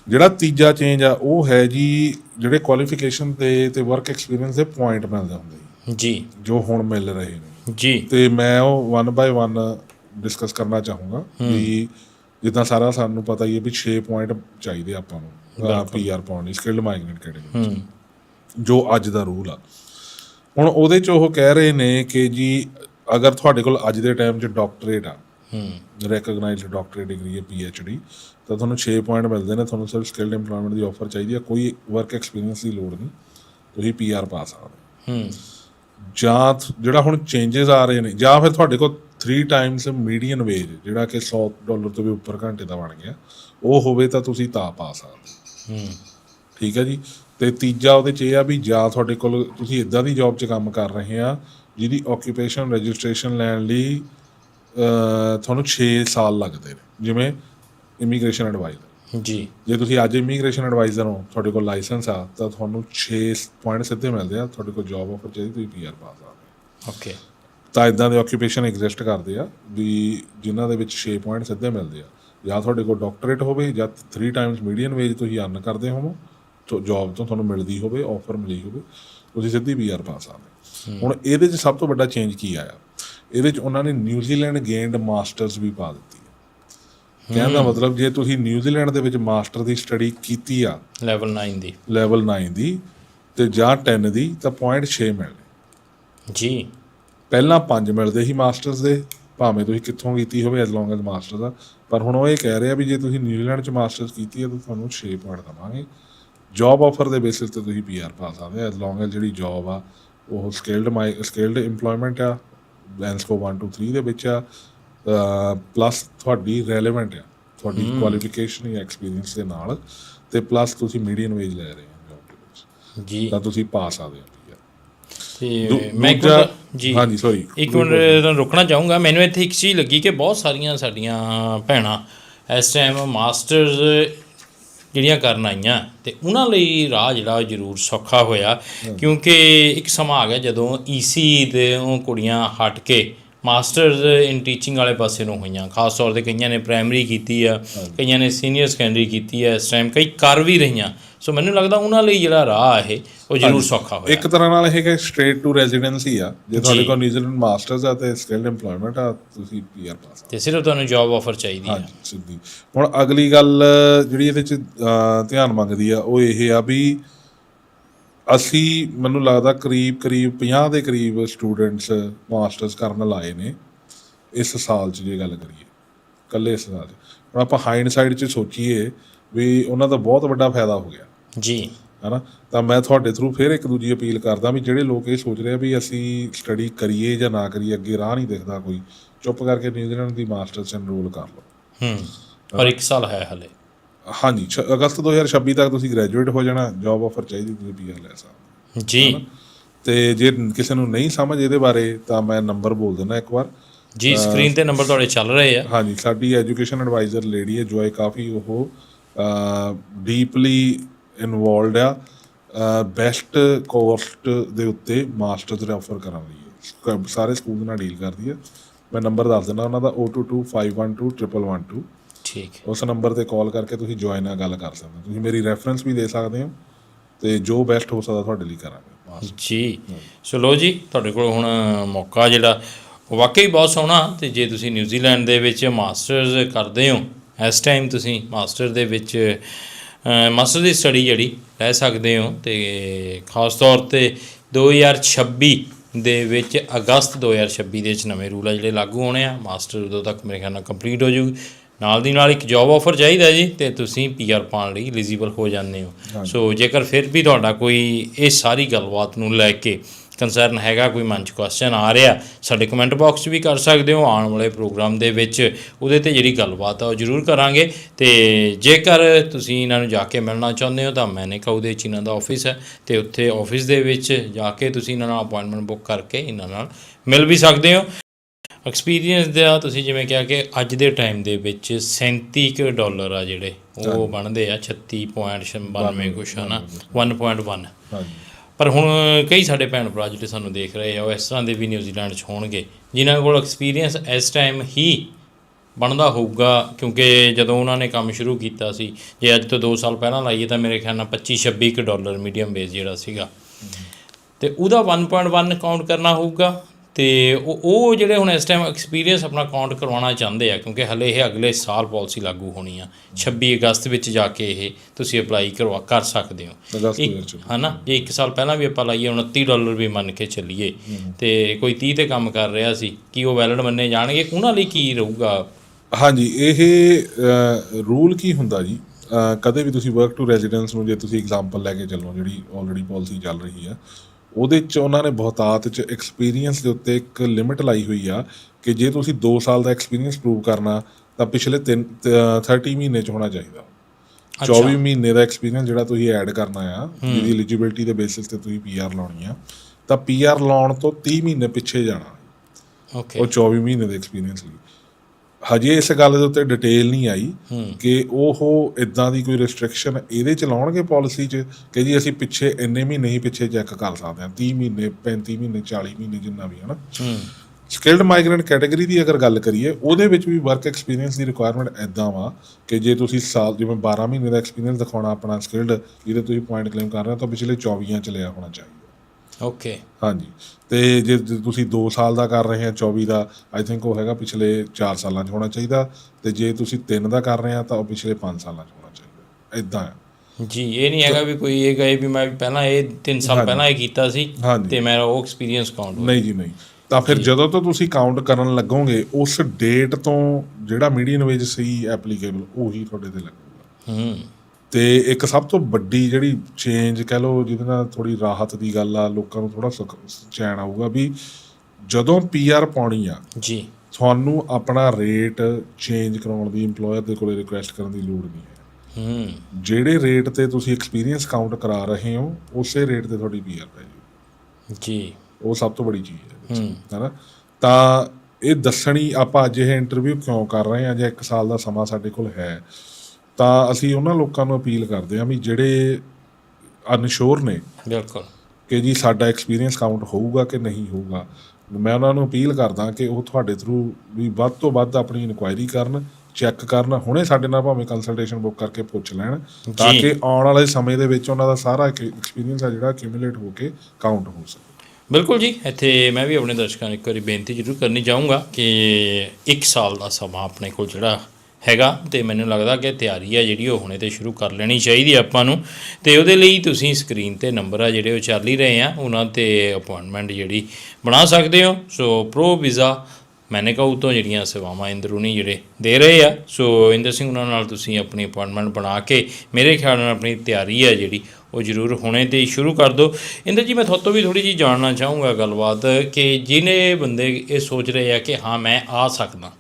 ਜਿਹੜਾ ਤੀਜਾ ਚੇਂਜ ਆ ਉਹ ਹੈ ਜੀ ਜਿਹੜੇ ਕੁਆਲੀਫਿਕੇਸ਼ਨ ਤੇ ਤੇ ਵਰਕ ਐਕਸਪੀਰੀਅੰਸ ਦੇ ਪੁਆਇੰਟ ਮਿਲਦੇ ਹੁੰਦੇ ਜੀ। ਜੀ ਹੁਣ ਮਿਲ ਰਹੇ ਨੇ। ਜੀ। ਤੇ ਮੈਂ ਉਹ ਵਨ ਬਾਈ ਵਨ ਡਿਸਕਸ ਕਰਨਾ ਚਾਹੂੰਗਾ ਵੀ ਜਿੱਦਾਂ ਸਾਰਾ ਸਾਨੂੰ ਪਤਾ ਹੀ ਹੈ ਵੀ 6 ਪੁਆਇੰਟ ਚਾਹੀਦੇ ਆਪਾਂ ਨੂੰ। ਪੀਆਰ ਪਾਉਣ ਲਈ ਸਕਿਲਡ ਮਾਈਗ੍ਰੇਟ ਕੈਟਾਗਰੀ ਜੋ ਅੱਜ ਦਾ ਰੂਲ ਆ। ਹੁਣ ਉਹਦੇ ਚ ਉਹ ਕਹਿ ਰਹੇ ਨੇ ਕਿ ਜੀ ਅਗਰ ਤੁਹਾਡੇ ਕੋਲ ਅੱਜ ਦੇ ਟਾਈਮ 'ਚ ਡਾਕਟਰੇਟ ਆ ਹੂੰ। ਰੈਕਗਨਾਈਜ਼ਡ ਡਾਕਟਰੇਟ ਡਿਗਰੀ ਹੈ ਡੀ ਤਾਂ ਤੁਹਾਨੂੰ 6 ਪੁਆਇੰਟ ਮਿਲਦੇ ਨੇ ਤੁਹਾਨੂੰ ਸਿਰਫ ਸਕਿਲਡ ਏਮਪਲੋਇਮੈਂਟ ਦੀ ਆਫਰ ਚਾਹੀਦੀ ਹੈ ਕੋਈ ਵਰਕ ਐਕਸਪੀਰੀਅੰਸ ਦੀ ਲੋੜ ਨਹੀਂ। ਤੁਸੀਂ ਪੀਆਰ ਪਾ ਸਕਦੇ ਹੋ। ਹੂੰ। ਜਾਂ ਜਿਹੜਾ ਹੁਣ ਚੇਂजेस ਆ ਰਹੇ ਨੇ ਜਾਂ ਫਿਰ ਤੁਹਾਡੇ ਕੋਲ 3 ਟਾਈਮਸ ਮੀਡੀਅਨ ਵੇਜ ਜਿਹੜਾ ਕਿ 100 ਡਾਲਰ ਤੋਂ ਵੀ ਉੱਪਰ ਘੰਟੇ ਦਾ ਬਣ ਗਿਆ ਉਹ ਹੋਵੇ ਤਾਂ ਤੁਸੀਂ ਤਾਂ ਪਾ ਸਕਦੇ ਹੋ। ਠੀਕ ਹੈ ਜੀ? ਤੇ ਤੀਜਾ ਉਹਦੇ ਚ ਇਹ ਆ ਵੀ ਜਾਂ ਤੁਹਾਡੇ ਕੋਲ ਤੁਸੀਂ ਇਦਾਂ ਦੀ ਜੌਬ 'ਚ ਕੰਮ ਕਰ ਰਹੇ ਆ ਜਿਹਦੀ ਆਕੂਪੇਸ਼ਨ ਰਜਿਸਟ੍ਰੇਸ਼ਨ ਲੈਣ ਲਈ ਤੁਹਾਨੂੰ 6 ਸਾਲ ਲੱਗਦੇ ਨੇ ਜਿਵੇਂ ਇਮੀਗ੍ਰੇਸ਼ਨ ਐਡਵਾਈਜ਼ਰ ਜੀ। ਜੇ ਤੁਸੀਂ ਅੱਜ ਇਮੀਗ੍ਰੇਸ਼ਨ ਐਡਵਾਈਜ਼ਰ ਹੋ ਤੁਹਾਡੇ ਕੋਲ ਲਾਇਸੈਂਸ ਆ ਤਾਂ ਤੁਹਾਨੂੰ 6 ਪੁਆਇੰਟ ਸਿੱਧੇ ਮਿਲਦੇ ਆ ਤੁਹਾਡੇ ਕੋਲ ਜੌਬ ਆਫਰ ਚਾਹੀਦੀ ਤੁਸੀਂ ਪੀਆਰ ਪਾ ਸਕਦੇ ਹੋ। ਓਕੇ ਤਾਂ ਇਦਾਂ ਦੇ ਆਕੂਪੇਸ਼ਨ ਐਗਜ਼ਿਸਟ ਕਰਦੇ ਆ ਵੀ ਜਿਨ੍ਹਾਂ ਦੇ ਵਿੱਚ 6 ਪੁਆਇੰਟ ਸਿੱਧੇ ਮਿਲਦੇ ਆ। ਜਾਂ ਤੁਹਾਡੇ ਕੋਲ ਡਾਕਟਰੇਟ ਹੋਵੇ ਜਾਂ 3 ਟਾਈਮਸ ਮੀਡੀਅਨ ਵੇਜ ਤੁਸੀਂ ਅਰਨ ਕਰਦੇ ਹੋਵੋ ਤੋਂ ਜੌਬ ਤੋਂ ਤੁਹਾਨੂੰ ਮਿਲਦੀ ਹੋਵੇ ਆਫਰ ਮਿਲੀ ਹੋਵੇ ਤੁਸੀਂ ਸਿੱਧੀ ਪੀਆਰ ਪਾ ਸਕਦੇ ਹੁਣ ਇਹਦੇ 'ਚ ਸਭ ਤੋਂ ਵੱਡਾ ਚੇਂਜ ਕੀ ਆਇਆ? ਇਹਦੇ 'ਚ ਉਹਨਾਂ ਨੇ ਨਿਊਜ਼ੀਲੈਂਡ ਗੇਨਡ ਮਾਸਟਰਸ ਵੀ ਪਾ ਦਿੱਤੀ ਹੈ। ਕਹਿਣ ਦਾ ਮਤਲਬ ਜੇ ਤੁਸੀਂ ਨਿਊਜ਼ੀਲੈਂਡ ਦੇ ਵਿੱਚ ਮਾਸਟਰ ਦੀ ਸਟੱਡੀ ਕੀਤੀ ਆ ਲੈਵਲ 9 ਦੀ। ਲੈਵਲ 9 ਦੀ ਤੇ ਜਾਂ 10 ਦੀ ਤਾਂ ਪੁਆਇੰਟ 6 ਮਿਲਣੇ ਜੀ। ਪਹਿਲਾਂ 5 ਮਿਲਦੇ ਸੀ ਮਾਸਟਰਸ ਦੇ ਭਾਵੇਂ ਤੁਸੀਂ ਕਿੱਥੋਂ ਕੀਤੀ ਹੋਵੇ ਐਸ ਲੌਂਗ ਐਸ ਮਾਸਟਰ ਦਾ। ਪਰ ਹੁਣ ਉਹ ਇਹ ਕਹਿ ਰਿਹਾ ਵੀ ਜੇ ਤੁਸੀਂ ਨਿਊਜ਼ੀਲੈਂਡ 'ਚ ਮਾਸਟਰਸ ਕੀਤੀ ਹੈ ਤਾਂ ਤੁਹਾਨੂੰ 6 ਪੁਆਇੰਟ ਦਵਾਂਗੇ। ਜੌਬ ਆਫਰ ਦੇ ਬੇਸਿਸ ਤੇ ਤੁਸੀਂ ਪੀਆਰ ਪਾ ਸਕਦੇ ਐਸ ਲੌਂਗ ਐਸ ਜਿਹੜੀ ਜੌਬ ਆ ਉਹ ਸਕਿਲਡ ਮਾਈ ਸਕਿਲਡ EMPLOYMENT ਆ। ਬੈਂਸਕੋ 1 2 3 ਦੇ ਵਿੱਚ ਆ ਪਲੱਸ ਤੁਹਾਡੀ ਰੈਲੇਵੈਂਟ ਆ ਤੁਹਾਡੀ ਕੁਆਲੀਫਿਕੇਸ਼ਨ ਜਾਂ ਐਕਸਪੀਰੀਅੰਸ ਦੇ ਨਾਲ ਤੇ ਪਲੱਸ ਤੁਸੀਂ ਮੀਡੀਅਨ ਵੇਜ ਲੈ ਰਹੇ ਹੋ ਜੀ। ਤਾਂ ਤੁਸੀਂ ਪਾ ਸਕਦੇ ਹੋ ਤੇ ਮੈਂ ਜੀ। ਹਾਂਜੀ ਸੌਰੀ ਇੱਕ ਮਿੰਟ ਤੁਹਾਨੂੰ ਰੁਕਣਾ ਚਾਹੂੰਗਾ। ਮੈਨੂੰ ਇੱਥੇ ਇੱਕ ਚੀਜ਼ ਲੱਗੀ ਕਿ ਬਹੁਤ ਸਾਰੀਆਂ ਸਾਡੀਆਂ ਭੈਣਾਂ ਇਸ ਟਾਈਮ ਮਾਸਟਰਸ ਜਿਹੜੀਆਂ ਕਰਨ ਆਈਆਂ ਤੇ ਉਹਨਾਂ ਲਈ ਰਾਹ ਜਿਹੜਾ ਜ਼ਰੂਰ ਸੌਖਾ ਹੋਇਆ। ਕਿਉਂਕਿ ਇੱਕ ਸਮਾਂ ਆ ਗਿਆ ਜਦੋਂ ਈਸੀ ਦੇ ਉਹ ਕੁੜੀਆਂ ਹਟ ਕੇ ਮਾਸਟਰਸ ਇਨ ਟੀਚਿੰਗ ਵਾਲੇ ਪਾਸੇ ਨੂੰ ਹੋਈਆਂ। ਖਾਸ ਤੌਰ ਤੇ ਕਈਆਂ ਨੇ ਪ੍ਰਾਇਮਰੀ ਕੀਤੀ ਆ ਕਈਆਂ ਨੇ ਸੀਨੀਅਰ ਸੈਕੰਡਰੀ ਕੀਤੀ ਆ। ਇਸ ਟਾਈਮ ਕਈ ਕਰ ਵੀ ਰਹੀਆਂ। ਸੋ ਮੈਨੂੰ ਲੱਗਦਾ ਉਹਨਾਂ ਲਈ ਜਿਹੜਾ ਰਾਹ ਇਹ ਉਹ ਜ਼ਰੂਰ ਸੌਖਾ ਹੋਇਆ। ਇੱਕ ਤਰ੍ਹਾਂ ਨਾਲ ਇਹ ਕਿ ਸਟ੍ਰੇਟ ਟੂ ਰੈਜ਼ੀਡੈਂਸੀ ਆ ਜੇ ਤੁਹਾਡੇ ਕੋਲ ਨਿਊਜ਼ੀਲੈਂਡ ਮਾਸਟਰਸ ਆ ਤੇ ਸਕਿਲਡ EMPLOYMENT ਆ ਤੁਸੀਂ ਪੀਆਰ ਪਾ ਸਕਦੇ ਤੇ ਸਿਰਫ ਤੁਹਾਨੂੰ ਜੌਬ ਆਫਰ ਚਾਹੀਦੀ ਹਾਂਜੀ ਸਿੱਧੀ। ਹੁਣ ਅਗਲੀ ਗੱਲ ਜਿਹੜੀ ਇਹਦੇ ਚ ਧਿਆਨ ਮੰਗਦੀ ਆ ਉਹ ਇਹ ਆ ਵੀ ਅਸੀਂ ਮੈਨੂੰ ਲੱਗਦਾ ਕਰੀਬ ਕਰੀਬ 50 ਦੇ ਕਰੀਬ ਸਟੂਡੈਂਟਸ ਮਾਸਟਰਸ ਕਰਨ ਲਾਏ ਨੇ ਇਸ ਸਾਲ ਚ ਜੇ ਗੱਲ ਕਰੀਏ। ਇਕੱਲੇ ਸਾਲ 'ਚ। ਹੁਣ ਆਪਾਂ ਹਾਈਂਡਸਾਈਡ 'ਚ ਸੋਚੀਏ ਵੀ ਉਹਨਾਂ ਦਾ ਬਹੁਤ ਵੱਡਾ ਫਾਇਦਾ ਹੋ ਗਿਆ। ਜੀ। ਹਨਾ? ਤਾਂ ਮੈਂ ਤੁਹਾਡੇ ਥਰੂ ਫਿਰ ਇੱਕ ਦੂਜੀ ਅਪੀਲ ਕਰਦਾ ਵੀ ਜਿਹੜੇ ਲੋਕ ਇਹ ਸੋਚ ਰਹੇ ਆ ਵੀ ਅਸੀਂ ਸਟੱਡੀ ਕਰੀਏ ਜਾਂ ਨਾ ਕਰੀਏ ਅੱਗੇ ਰਾਹ ਨਹੀਂ ਦਿਖਦਾ ਕੋਈ ਚੁੱਪ ਕਰਕੇ ਨਿਊਜ਼ੀਲੈਂਡ ਦੀ ਮਾਸਟਰਸ ਐਨਰੋਲ ਕਰ ਲਓ। ਹੂੰ। ਔਰ ਇੱਕ ਸਾਲ ਹੈ ਹਲੇ। ਹਾਂਜੀ ਅਗਸਤ 2026 ਤੱਕ ਤੁਸੀਂ ਗ੍ਰੈਜੂਏਟ ਹੋ ਜਾਣਾ ਜੌਬ ਆਫਰ ਚਾਹੀਦੀ ਤੁਸੀਂ ਪੀਆਰ ਲੈ ਸਕਦੇ ਜੀ। ਤੇ ਜੇ ਕਿਸੇ ਨੂੰ ਨਹੀਂ ਸਮਝ ਇਹਦੇ ਬਾਰੇ ਤਾਂ ਮੈਂ ਨੰਬਰ ਬੋਲ ਦਿੰਦਾ ਇੱਕ ਵਾਰ। ਜੀ ਸਕਰੀਨ ਤੇ ਨੰਬਰ ਤੁਹਾਡੇ ਚੱਲ ਰਹੇ ਆ। ਹਾਂਜੀ ਸਾਡੀ ਐਜੂਕੇਸ਼ਨ ਐਡਵਾਈਜ਼ਰ ਲੇਡੀ ਹੈ ਜੋ ਹੈ ਕਾਫੀ ਉਹ ਡੀਪਲੀ ਇਨਵੋਲਡ ਆ ਬੈਸਟ ਕੋਸਟ ਦੇ ਉੱਤੇ ਮਾਸਟਰਸ ਰੈਫਰ ਕਰਨ ਲਈ ਸਾਰੇ ਸਕੂਲ ਨਾਲ ਡੀਲ ਕਰਦੀ ਹੈ। ਮੈਂ ਨੰਬਰ ਦੱਸ ਦਿੰਦਾ ਉਹਨਾਂ ਦਾ 0225121112 ਠੀਕ ਉਸ ਨੰਬਰ ਤੇ ਕਾਲ ਕਰਕੇ ਤੁਸੀਂ ਜੁਆਇਨ ਨਾਲ ਗੱਲ ਕਰ ਸਕਦੇ ਹੋ। ਤੁਸੀਂ ਮੇਰੀ ਰੈਫਰੈਂਸ ਵੀ ਦੇ ਸਕਦੇ ਹੋ ਤੇ ਜੋ ਬੈਸਟ ਹੋ ਸਕਦਾ ਤੁਹਾਡੇ ਲਈ ਕਰਾਂਗੇ। ਜੀ। ਸੋ ਲੋ ਜੀ ਤੁਹਾਡੇ ਕੋਲ ਹੁਣ ਮੌਕਾ ਜਿਹੜਾ ਵਾਕਈ ਬਹੁਤ ਸੋਹਣਾ ਤੇ ਜੇ ਤੁਸੀਂ ਨਿਊਜ਼ੀਲੈਂਡ ਦੇ ਵਿੱਚ ਮਾਸਟਰਸ ਕਰਦੇ ਹੋ ਇਸ ਟਾਈਮ ਤੁਸੀਂ ਮਾਸਟਰ ਦੇ ਵਿੱਚ ਮਾਸਟਰ ਦੀ ਸਟੱਡੀ ਜਿਹੜੀ ਲੈ ਸਕਦੇ ਹੋ ਤੇ ਖਾਸ ਤੌਰ ਤੇ 2026 ਦੇ ਵਿੱਚ ਅਗਸਤ 2026 ਦੇ ਵਿੱਚ ਨਵੇਂ ਰੂਲ ਆ ਜਿਹੜੇ ਲਾਗੂ ਹੋਣੇ ਆ। ਮਾਸਟਰ ਉਦੋਂ ਤੱਕ ਮੇਰੇ ਖਿਆਲ ਨਾਲ ਕੰਪਲੀਟ ਹੋ ਜੂ ਨਾਲ ਦੀ ਨਾਲ ਇੱਕ ਜੌਬ ਆਫਰ ਚਾਹੀਦਾ ਜੀ ਤੇ ਤੁਸੀਂ ਪੀਆਰ ਪਾਉਣ ਲਈ ਐਲੀਜੀਬਲ ਹੋ ਜਾਂਦੇ ਹੋ। ਸੋ ਜੇਕਰ ਫਿਰ ਵੀ ਤੁਹਾਡਾ ਕੋਈ ਇਹ ਸਾਰੀ ਗੱਲਬਾਤ ਨੂੰ ਲੈ ਕੇ ਕੰਸਰਨ ਹੈਗਾ ਕੋਈ ਮਨ 'ਚ ਕੁਐਸਚਨ ਆ ਰਿਹਾ ਸਾਡੇ ਕਮੈਂਟ ਬਾਕਸ 'ਚ ਵੀ ਕਰ ਸਕਦੇ ਹੋ ਆਉਣ ਵਾਲੇ ਪ੍ਰੋਗਰਾਮ ਦੇ ਵਿੱਚ ਉਹਦੇ ਤੇ ਜਿਹੜੀ ਗੱਲਬਾਤ ਆ ਉਹ ਜ਼ਰੂਰ ਕਰਾਂਗੇ। ਤੇ ਜੇਕਰ ਤੁਸੀਂ ਇਹਨਾਂ ਨੂੰ ਜਾ ਕੇ ਮਿਲਣਾ ਚਾਹੁੰਦੇ ਹੋ ਤਾਂ ਮੈਨੇ ਕਹੂ ਦੇ ਇਹਨਾਂ ਦਾ ਆਫਿਸ ਹੈ ਤੇ ਉੱਥੇ ਆਫਿਸ ਦੇ ਵਿੱਚ ਜਾ ਕੇ ਤੁਸੀਂ ਇਹਨਾਂ ਨਾਲ ਅਪਾਇੰਟਮੈਂਟ ਬੁੱਕ ਕਰਕੇ ਇਹਨਾਂ ਨਾਲ ਮਿਲ ਵੀ ਸਕਦੇ ਹੋ। ਐਕਸਪੀਰੀਅੰਸ ਦਾ ਤੁਸੀਂ ਜਿਵੇਂ ਕਿਹਾ ਕਿ ਅੱਜ ਦੇ ਟਾਈਮ ਦੇ ਵਿੱਚ 37 ਕੁ ਡਾਲਰ ਆ ਜਿਹੜੇ ਉਹ ਬਣਦੇ ਆ 36.92 ਕੁਛ ਹਨਾ? 1.1 ਹਾਂਜੀ। ਪਰ ਹੁਣ ਕਈ ਸਾਡੇ ਭੈਣ ਭਰਾ ਜਿਹੜੇ ਸਾਨੂੰ ਦੇਖ ਰਹੇ ਆ, ਉਹ ਇਸ ਤਰ੍ਹਾਂ ਦੇ ਵੀ ਨਿਊਜ਼ੀਲੈਂਡ 'ਚ ਹੋਣਗੇ, ਜਿਨ੍ਹਾਂ ਕੋਲ ਐਕਸਪੀਰੀਅੰਸ ਇਸ ਟਾਈਮ ਹੀ ਬਣਦਾ ਹੋਊਗਾ, ਕਿਉਂਕਿ ਜਦੋਂ ਉਹਨਾਂ ਨੇ ਕੰਮ ਸ਼ੁਰੂ ਕੀਤਾ ਸੀ, ਜੇ ਅੱਜ ਤੋਂ 2 ਸਾਲ ਪਹਿਲਾਂ ਲਾਈਏ ਤਾਂ ਮੇਰੇ ਖਿਆਲ ਨਾਲ 25 26 ਕੁ ਡਾਲਰ ਮੀਡੀਅਮ ਬੇਸ ਜਿਹੜਾ ਸੀਗਾ। ਤੇ ਉਹਦਾ 1.1 ਕਾਊਂਟ ਕਰਨਾ ਹੋਊਗਾ ਤੇ ਉਹ ਉਹ ਜਿਹੜੇ ਹੁਣ ਇਸ ਟਾਈਮ ਐਕਸਪੀਰੀਅੰਸ ਆਪਣਾ ਕਾਊਂਟ ਕਰਵਾਉਣਾ ਚਾਹੁੰਦੇ ਆ ਕਿਉਂਕਿ ਹਲੇ ਇਹ ਅਗਲੇ ਸਾਲ ਪਾਲਿਸੀ ਲਾਗੂ ਹੋਣੀ ਆ। 26 ਅਗਸਤ ਵਿੱਚ ਜਾ ਕੇ ਇਹ ਤੁਸੀਂ ਅਪਲਾਈ ਕਰਵਾ ਕਰ ਸਕਦੇ ਹੋ। ਅਗਸਤ ਇੱਕ- 2026 ਹਨਾ ਜੇ ਇੱਕ ਸਾਲ ਪਹਿਲਾਂ ਵੀ ਆਪਾਂ ਲਾਈਏ 29 ਡਾਲਰ ਵੀ ਮੰਨ ਕੇ ਚੱਲੀਏ। ਤੇ ਕੋਈ 30 ਤੇ ਕੰਮ ਕਰ ਰਿਹਾ ਸੀ ਕੀ ਉਹ ਵੈਲਿਡ ਮੰਨੇ ਜਾਣਗੇ? ਉਹਨਾਂ ਲਈ ਕੀ ਰਹੂਗਾ? ਹਾਂਜੀ ਇਹ ਰੂਲ ਕੀ ਹੁੰਦਾ ਜੀ? ਕਦੇ ਵੀ ਤੁਸੀਂ ਵਰਕ ਟੂ ਰੈਜ਼ੀਡੈਂਸ ਨੂੰ ਜੇ ਤੁਸੀਂ ਐਗਜ਼ਾਮਪਲ ਲੈ ਕੇ ਚੱਲੋ ਜਿਹੜੀ ਆਲਰੇਡੀ ਪਾਲਿਸੀ ਚੱਲ ਰਹੀ ਆ ਉਹਦੇ ਚ ਉਹਨਾਂ ਨੇ ਬਹੁਤਾਤ ਚ ਐਕਸਪੀਰੀਅੰਸ ਦੇ ਉੱਤੇ ਇੱਕ ਲਿਮਿਟ ਲਾਈ ਹੋਈ ਆ ਕਿ ਜੇ ਤੁਸੀਂ 2 ਸਾਲ ਦਾ ਐਕਸਪੀਰੀਅੰਸ ਪ੍ਰੂਵ ਕਰਨਾ ਤਾਂ ਪਿਛਲੇ 3 30 ਮਹੀਨੇ ਚ ਹੋਣਾ ਚਾਹੀਦਾ। 24 ਮਹੀਨੇ ਦਾ ਐਕਸਪੀਰੀਅੰਸ ਜਿਹੜਾ ਤੁਸੀਂ ਐਡ ਕਰਨਾ ਆ ਜਿਹਦੀ ਐਲੀਜੀਬਿਲਟੀ ਦੇ ਬੇਸਿਸ ਤੇ ਤੁਸੀਂ ਪੀਆਰ ਲਾਉਣੀ ਆ ਤਾਂ ਪੀਆਰ ਲਾਉਣ ਤੋਂ 30 ਮਹੀਨੇ ਪਿੱਛੇ ਜਾਣਾ। ਓਕੇ ਉਹ 24 ਮਹੀਨੇ ਦੇ ਐਕਸਪੀਰੀਅੰਸ ਲਈ। ਹਜੇ ਇਸ ਗੱਲ ਦੇ ਉੱਤੇ ਡਿਟੇਲ ਨਹੀਂ ਆਈ ਕਿ ਉਹ ਇਦਾਂ ਦੀ ਕੋਈ ਰੈਸਟ੍ਰਿਕਸ਼ਨ ਇਹਦੇ ਚ ਲਾਉਣਗੇ ਪਾਲਿਸੀ ਚ ਕਿ ਜੀ ਅਸੀਂ ਪਿੱਛੇ ਇੰਨੇ ਮਹੀਨੇ ਹੀ ਪਿੱਛੇ ਚੈੱਕ ਕਰ ਸਕਦੇ ਹਾਂ 30 ਮਹੀਨੇ 35 ਮਹੀਨੇ 40 ਮਹੀਨੇ ਜਿੰਨਾ ਵੀ ਹੈ ਨਾ। ਹੂੰ। ਸਕਿਲਡ ਮਾਈਗ੍ਰੈਂਟ ਕੈਟਾਗਰੀ ਦੀ ਅਗਰ ਗੱਲ ਕਰੀਏ ਉਹਦੇ ਵਿੱਚ ਵੀ ਵਰਕ ਐਕਸਪੀਰੀਅੰਸ ਦੀ ਰਿਕੁਆਇਰਮੈਂਟ ਐਦਾਂ ਵਾ ਕਿ ਜੇ ਤੁਸੀਂ ਸਾਲ ਜਿਵੇਂ 12 ਮਹੀਨੇ ਦਾ ਐਕਸਪੀਰੀਅੰਸ ਦਿਖਾਉਣਾ ਆਪਣਾ ਸਕਿਲਡ ਜਿਹਦੇ ਤੁਸੀਂ ਪੁਆਇੰਟ ਕਲੇਮ ਕਰ ਰਹੇ ਹੋ ਤਾਂ ਪਿਛਲੇ 24 ਚ ਲਿਆ ਹੋਣਾ ਚਾਹੀਦਾ। ਓਕੇ ਹਾਂਜੀ। ਤੇ ਜੇ ਤੁਸੀਂ 2 ਸਾਲ ਦਾ ਕਰ ਰਹੇ ਆ 24 ਦਾ ਆਈ ਥਿੰਕ ਉਹ ਹੈਗਾ ਪਿਛਲੇ 4 ਸਾਲਾਂ 'ਚ ਹੋਣਾ ਚਾਹੀਦਾ। ਤੇ ਜੇ ਤੁਸੀਂ 3 ਦਾ ਕਰ ਰਹੇ ਆ ਤਾਂ ਉਹ ਪਿਛਲੇ 5 ਸਾਲਾਂ 'ਚ ਹੋਣਾ ਚਾਹੀਦਾ। ਇਦਾਂ ਜੀ ਇਹ ਨਹੀਂ ਹੈਗਾ ਵੀ ਕੋਈ ਇਹ ਕਹੇ ਵੀ ਮੈਂ ਪਹਿਲਾਂ ਇਹ 3 ਸਾਲ ਪਹਿਲਾਂ ਇਹ ਕੀਤਾ ਸੀ। ਤੇ ਮੇਰਾ ਉਹ ਐਕਸਪੀਰੀਅੰਸ ਕਾਊਂਟ ਨਹੀਂ ਜੀ ਨਹੀਂ। ਤਾਂ ਫਿਰ ਜਦੋਂ ਤੋਂ ਤੁਸੀਂ ਕਾਊਂਟ ਕਰਨ ਲੱਗੋਗੇ ਉਸ ਡੇਟ ਤੋਂ ਜਿਹੜਾ ਮੀਡੀਅਨ ਵੇਜ ਸਹੀ ਐਪਲੀਕੇਬਲ ਉਹੀ ਤੁਹਾਡੇ ਤੇ ਲੱਗੂਗਾ। ਹੂੰ। ਤੇ ਇੱਕ ਸਭ ਤੋਂ ਵੱਡੀ ਜਿਹੜੀ ਚੇਂਜ ਕਹਿ ਲਓ ਜਿਹਦੇ ਨਾਲ ਥੋੜੀ ਰਾਹਤ ਦੀ ਗੱਲ ਆ ਲੋਕਾਂ ਨੂੰ ਥੋੜਾ ਚੈਨ ਆਊਗਾ ਵੀ ਜਦੋਂ ਪੀਆਰ ਪਾਉਣੀ ਆ ਜੀ। ਤੁਹਾਨੂੰ ਆਪਣਾ ਰੇਟ ਚੇਂਜ ਕਰਾਉਣ ਦੀ EMPLOYER ਦੇ ਕੋਲੇ ਰਿਕੁਐਸਟ ਕਰਨ ਦੀ ਲੋੜ ਨਹੀਂ ਹੈ। ਹੂੰ। ਜਿਹੜੇ ਰੇਟ ਤੇ ਤੁਸੀਂ ਐਕਸਪੀਰੀਅੰਸ ਕਾਊਂਟ ਕਰਾ ਰਹੇ ਹੋ ਉਸੇ ਰੇਟ ਤੇ ਤੁਹਾਡੀ ਪੀਆਰ ਪੈ ਜਾਊ। ਜੀ। ਉਹ ਸਭ ਤੋਂ ਬੜੀ ਚੀਜ਼ ਹੈ ਹੈਨਾ? ਤਾਂ ਇਹ ਦੱਸਣੀ ਆਪਾਂ ਅੱਜ ਇਹ ਇੰਟਰਵਿਊ ਕਿਉਂ ਕਰ ਰਹੇ ਹਾਂ ਜੇ ਇੱਕ ਸਾਲ ਦਾ ਸਮਾਂ ਸਾਡੇ ਕੋਲ ਹੈ। ਤਾਂ ਅਸੀਂ ਉਹਨਾਂ ਲੋਕਾਂ ਨੂੰ ਅਪੀਲ ਕਰਦੇ ਹਾਂ ਵੀ ਜਿਹੜੇ ਅਨਸ਼ੋਰ ਨੇ ਬਿਲਕੁਲ ਕਿ ਜੀ ਸਾਡਾ ਐਕਸਪੀਰੀਅੰਸ ਕਾਊਂਟ ਹੋਊਗਾ ਕਿ ਨਹੀਂ ਹੋਊਗਾ ਮੈਂ ਉਹਨਾਂ ਨੂੰ ਅਪੀਲ ਕਰਦਾ ਕਿ ਉਹ ਤੁਹਾਡੇ ਥਰੂ ਵੀ ਵੱਧ ਤੋਂ ਵੱਧ ਆਪਣੀ ਇਨਕੁਆਇਰੀ ਕਰਨ ਚੈੱਕ ਕਰਨ ਹੁਣੇ ਸਾਡੇ ਨਾਲ ਭਾਵੇਂ ਕੰਸਲਟੇਸ਼ਨ ਬੁੱਕ ਕਰਕੇ ਪੁੱਛ ਲੈਣ ਤਾਂ। ਕਿ ਆਉਣ ਵਾਲੇ ਸਮੇਂ ਦੇ ਵਿੱਚ ਉਹਨਾਂ ਦਾ ਸਾਰਾ ਐਕਸਪੀਰੀਅੰਸ ਆ ਜਿਹੜਾ ਅਕਿਊਮੂਲੇਟ ਹੋ ਕੇ ਕਾਊਂਟ ਹੋ ਸਕੇ ਬਿਲਕੁਲ ਜੀ ਇੱਥੇ ਮੈਂ ਵੀ ਆਪਣੇ ਦਰਸ਼ਕਾਂ ਨੂੰ ਇੱਕ ਵਾਰੀ ਬੇਨਤੀ ਜ਼ਰੂਰ ਕਰਨੀ ਚਾਹੂੰਗਾ ਕਿ ਇੱਕ ਸਾਲ ਦਾ ਸਮਾਂ ਆਪਣੇ ਕੋਲ ਜਿਹੜਾ ਹੈਗਾ ਤੇ ਮੈਨੂੰ ਲੱਗਦਾ ਕਿ ਤਿਆਰੀ ਆ ਜਿਹੜੀ ਉਹ ਹੁਣੇ ਤੇ ਸ਼ੁਰੂ ਕਰ ਲੈਣੀ ਚਾਹੀਦੀ ਆਪਾਂ ਨੂੰ। ਤੇ ਉਹਦੇ ਲਈ ਤੁਸੀਂ ਸਕਰੀਨ ਤੇ ਨੰਬਰ ਆ ਜਿਹੜੇ ਉਹ ਚੱਲ ਹੀ ਰਹੇ ਆ, ਉਹਨਾਂ ਤੇ ਅਪਾਇੰਟਮੈਂਟ ਜਿਹੜੀ ਬਣਾ ਸਕਦੇ ਹੋ। ਸੋ ਪ੍ਰੋ ਵੀਜ਼ਾ ਮੈਨੇਕਾਊ ਤੋਂ ਜਿਹੜੀਆਂ ਸੇਵਾਵਾਂ ਇੰਦਰੂਨੀ ਜਿਹੜੇ ਦੇ ਰਹੇ ਆ। ਸੋ ਇੰਦਰ ਸਿੰਘ ਉਹਨਾਂ ਨਾਲ ਤੁਸੀਂ ਆਪਣੀ ਅਪਾਇੰਟਮੈਂਟ ਬਣਾ ਕੇ ਮੇਰੇ ਖਿਆਲ ਨਾਲ ਆਪਣੀ ਤਿਆਰੀ ਹੈ ਜਿਹੜੀ ਉਹ ਜ਼ਰੂਰ ਹੁਣੇ ਤੇ ਸ਼ੁਰੂ ਕਰ ਦਿਓ। ਇੰਦਰ ਜੀ, ਮੈਂ ਤੁਹਾਡੇ ਤੋਂ ਵੀ ਥੋੜੀ ਜੀ ਜਾਣਨਾ ਚਾਹੂੰਗਾ ਗੱਲਬਾਤ ਕਿ ਜਿਹਨੇ ਬੰਦੇ ਇਹ ਸੋਚ ਰਹੇ ਆ ਕਿ ਹਾਂ, ਮੈਂ ਆ ਸਕਦਾ।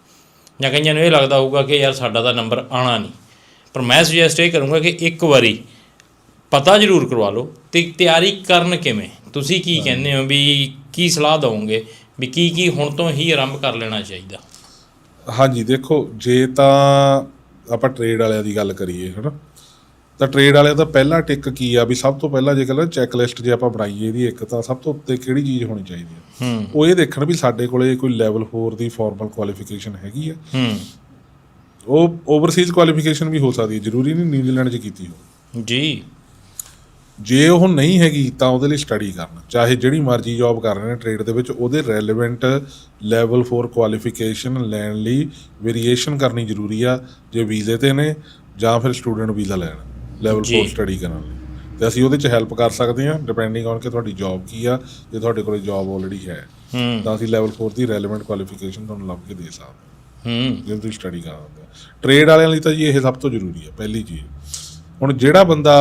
ਜਾਂ ਕਈਆਂ ਨੂੰ ਇਹ ਲੱਗਦਾ ਹੋਊਗਾ ਕਿ ਯਾਰ ਸਾਡਾ ਤਾਂ ਨੰਬਰ ਆਣਾ ਨਹੀਂ। ਪਰ ਮੈਂ ਸੁਜੈਸਟ ਇਹ ਕਰੂੰਗਾ ਕਿ ਇੱਕ ਵਾਰੀ ਪਤਾ ਜ਼ਰੂਰ ਕਰਵਾ ਲਓ ਤੇ ਤਿਆਰੀ ਕਰਨ ਕਿਵੇਂ? ਤੁਸੀਂ ਕੀ ਕਹਿੰਦੇ ਹੋ ਵੀ ਕੀ ਸਲਾਹ ਦਵੋਗੇ? ਵੀ ਕੀ ਕੀ ਹੁਣ ਤੋਂ ਹੀ ਆਰੰਭ ਕਰ ਲੈਣਾ ਚਾਹੀਦਾ? ਹਾਂਜੀ ਦੇਖੋ ਜੇ ਤਾਂ ਆਪਾਂ ਟ੍ਰੇਡ ਵਾਲਿਆਂ ਦੀ ਗੱਲ ਕਰੀਏ ਹਨਾ? ਤਾਂ ਟ੍ਰੇਡ ਵਾਲਿਆਂ ਦਾ ਪਹਿਲਾ ਟਿਕ ਕੀ ਆ ਵੀ ਸਭ ਤੋਂ ਪਹਿਲਾਂ ਜੇ ਕਹਿੰਦਾ ਚੈੱਕ ਲਿਸਟ ਜੇ ਆਪਾਂ ਬਣਾਈਏ ਇਹਦੀ ਇੱਕ ਤਾਂ ਸਭ ਤੋਂ ਉੱਤੇ ਕਿਹੜੀ ਚੀਜ਼ ਹੋਣੀ ਚਾਹੀਦੀ ਹੈ। ਉਹ ਇਹ ਦੇਖਣ ਵੀ ਸਾਡੇ ਕੋਲੇ ਕੋਈ ਲੈਵਲ 4 ਦੀ ਫਾਰਮਲ ਕੁਆਲੀਫਿਕੇਸ਼ਨ ਹੈਗੀ ਆ। ਉਹ ਓਵਰਸੀਜ਼ ਕੁਆਲੀਫਿਕੇਸ਼ਨ ਵੀ ਹੋ ਸਕਦੀ ਹੈ ਜ਼ਰੂਰੀ ਨਹੀਂ ਨਿਊਜ਼ੀਲੈਂਡ 'ਚ ਕੀਤੀ ਹੋ ਜੀ। ਜੇ ਉਹ ਨਹੀਂ ਹੈਗੀ ਤਾਂ ਉਹਦੇ ਲਈ ਸਟੱਡੀ ਕਰਨਾ ਚਾਹੇ ਜਿਹੜੀ ਮਰਜ਼ੀ ਜੌਬ ਕਰ ਰਹੇ ਨੇ ਟ੍ਰੇਡ ਦੇ ਵਿੱਚ ਉਹਦੇ ਰੈਲੇਵੈਂਟ ਲੈਵਲ 4 ਕੁਆਲੀਫਿਕੇਸ਼ਨ ਲੈਣ ਲਈ ਵੇਰੀਏਸ਼ਨ ਕਰਨੀ ਜ਼ਰੂਰੀ ਆ ਜੇ ਵੀਜ਼ੇ ਤੇ ਨੇ ਜਾਂ ਫਿਰ ਸਟੂਡੈਂਟ ਵੀਜ਼ਾ ਲੈਣ। ਲੈਵਲ ਜੀ। 4 ਸਟੱਡੀ ਕਰਨ ਲਈ। ਤੇ ਅਸੀਂ ਉਹਦੇ 'ਚ ਹੈਲਪ ਕਰ ਸਕਦੇ ਹਾਂ ਡਿਪੈਂਡਿੰਗ ਔਨ ਕਿ ਤੁਹਾਡੀ ਜੌਬ ਕੀ ਆ ਜੇ ਤੁਹਾਡੇ ਕੋਲ ਜੌਬ ਆਲਰੇਡੀ ਹੈ ਤਾਂ ਅਸੀਂ ਲੈਵਲ 4 ਦੀ ਰੈਲੇਵੈਂਟ ਕੁਆਲੀਫਿਕੇਸ਼ਨ ਤੁਹਾਨੂੰ ਲੱਭ ਕੇ ਦੇ ਸਕਦੇ ਹਾਂ। ਜੇ ਤੁਸੀਂ ਸਟੱਡੀ ਕਰ ਰਹੇ ਹੋ। ਟ੍ਰੇਡ ਵਾਲਿਆਂ ਲਈ ਤਾਂ ਜੀ ਇਹ ਸਭ ਤੋਂ ਜ਼ਰੂਰੀ ਹੈ ਪਹਿਲੀ ਚੀਜ਼। ਹੁਣ ਜਿਹੜਾ ਬੰਦਾ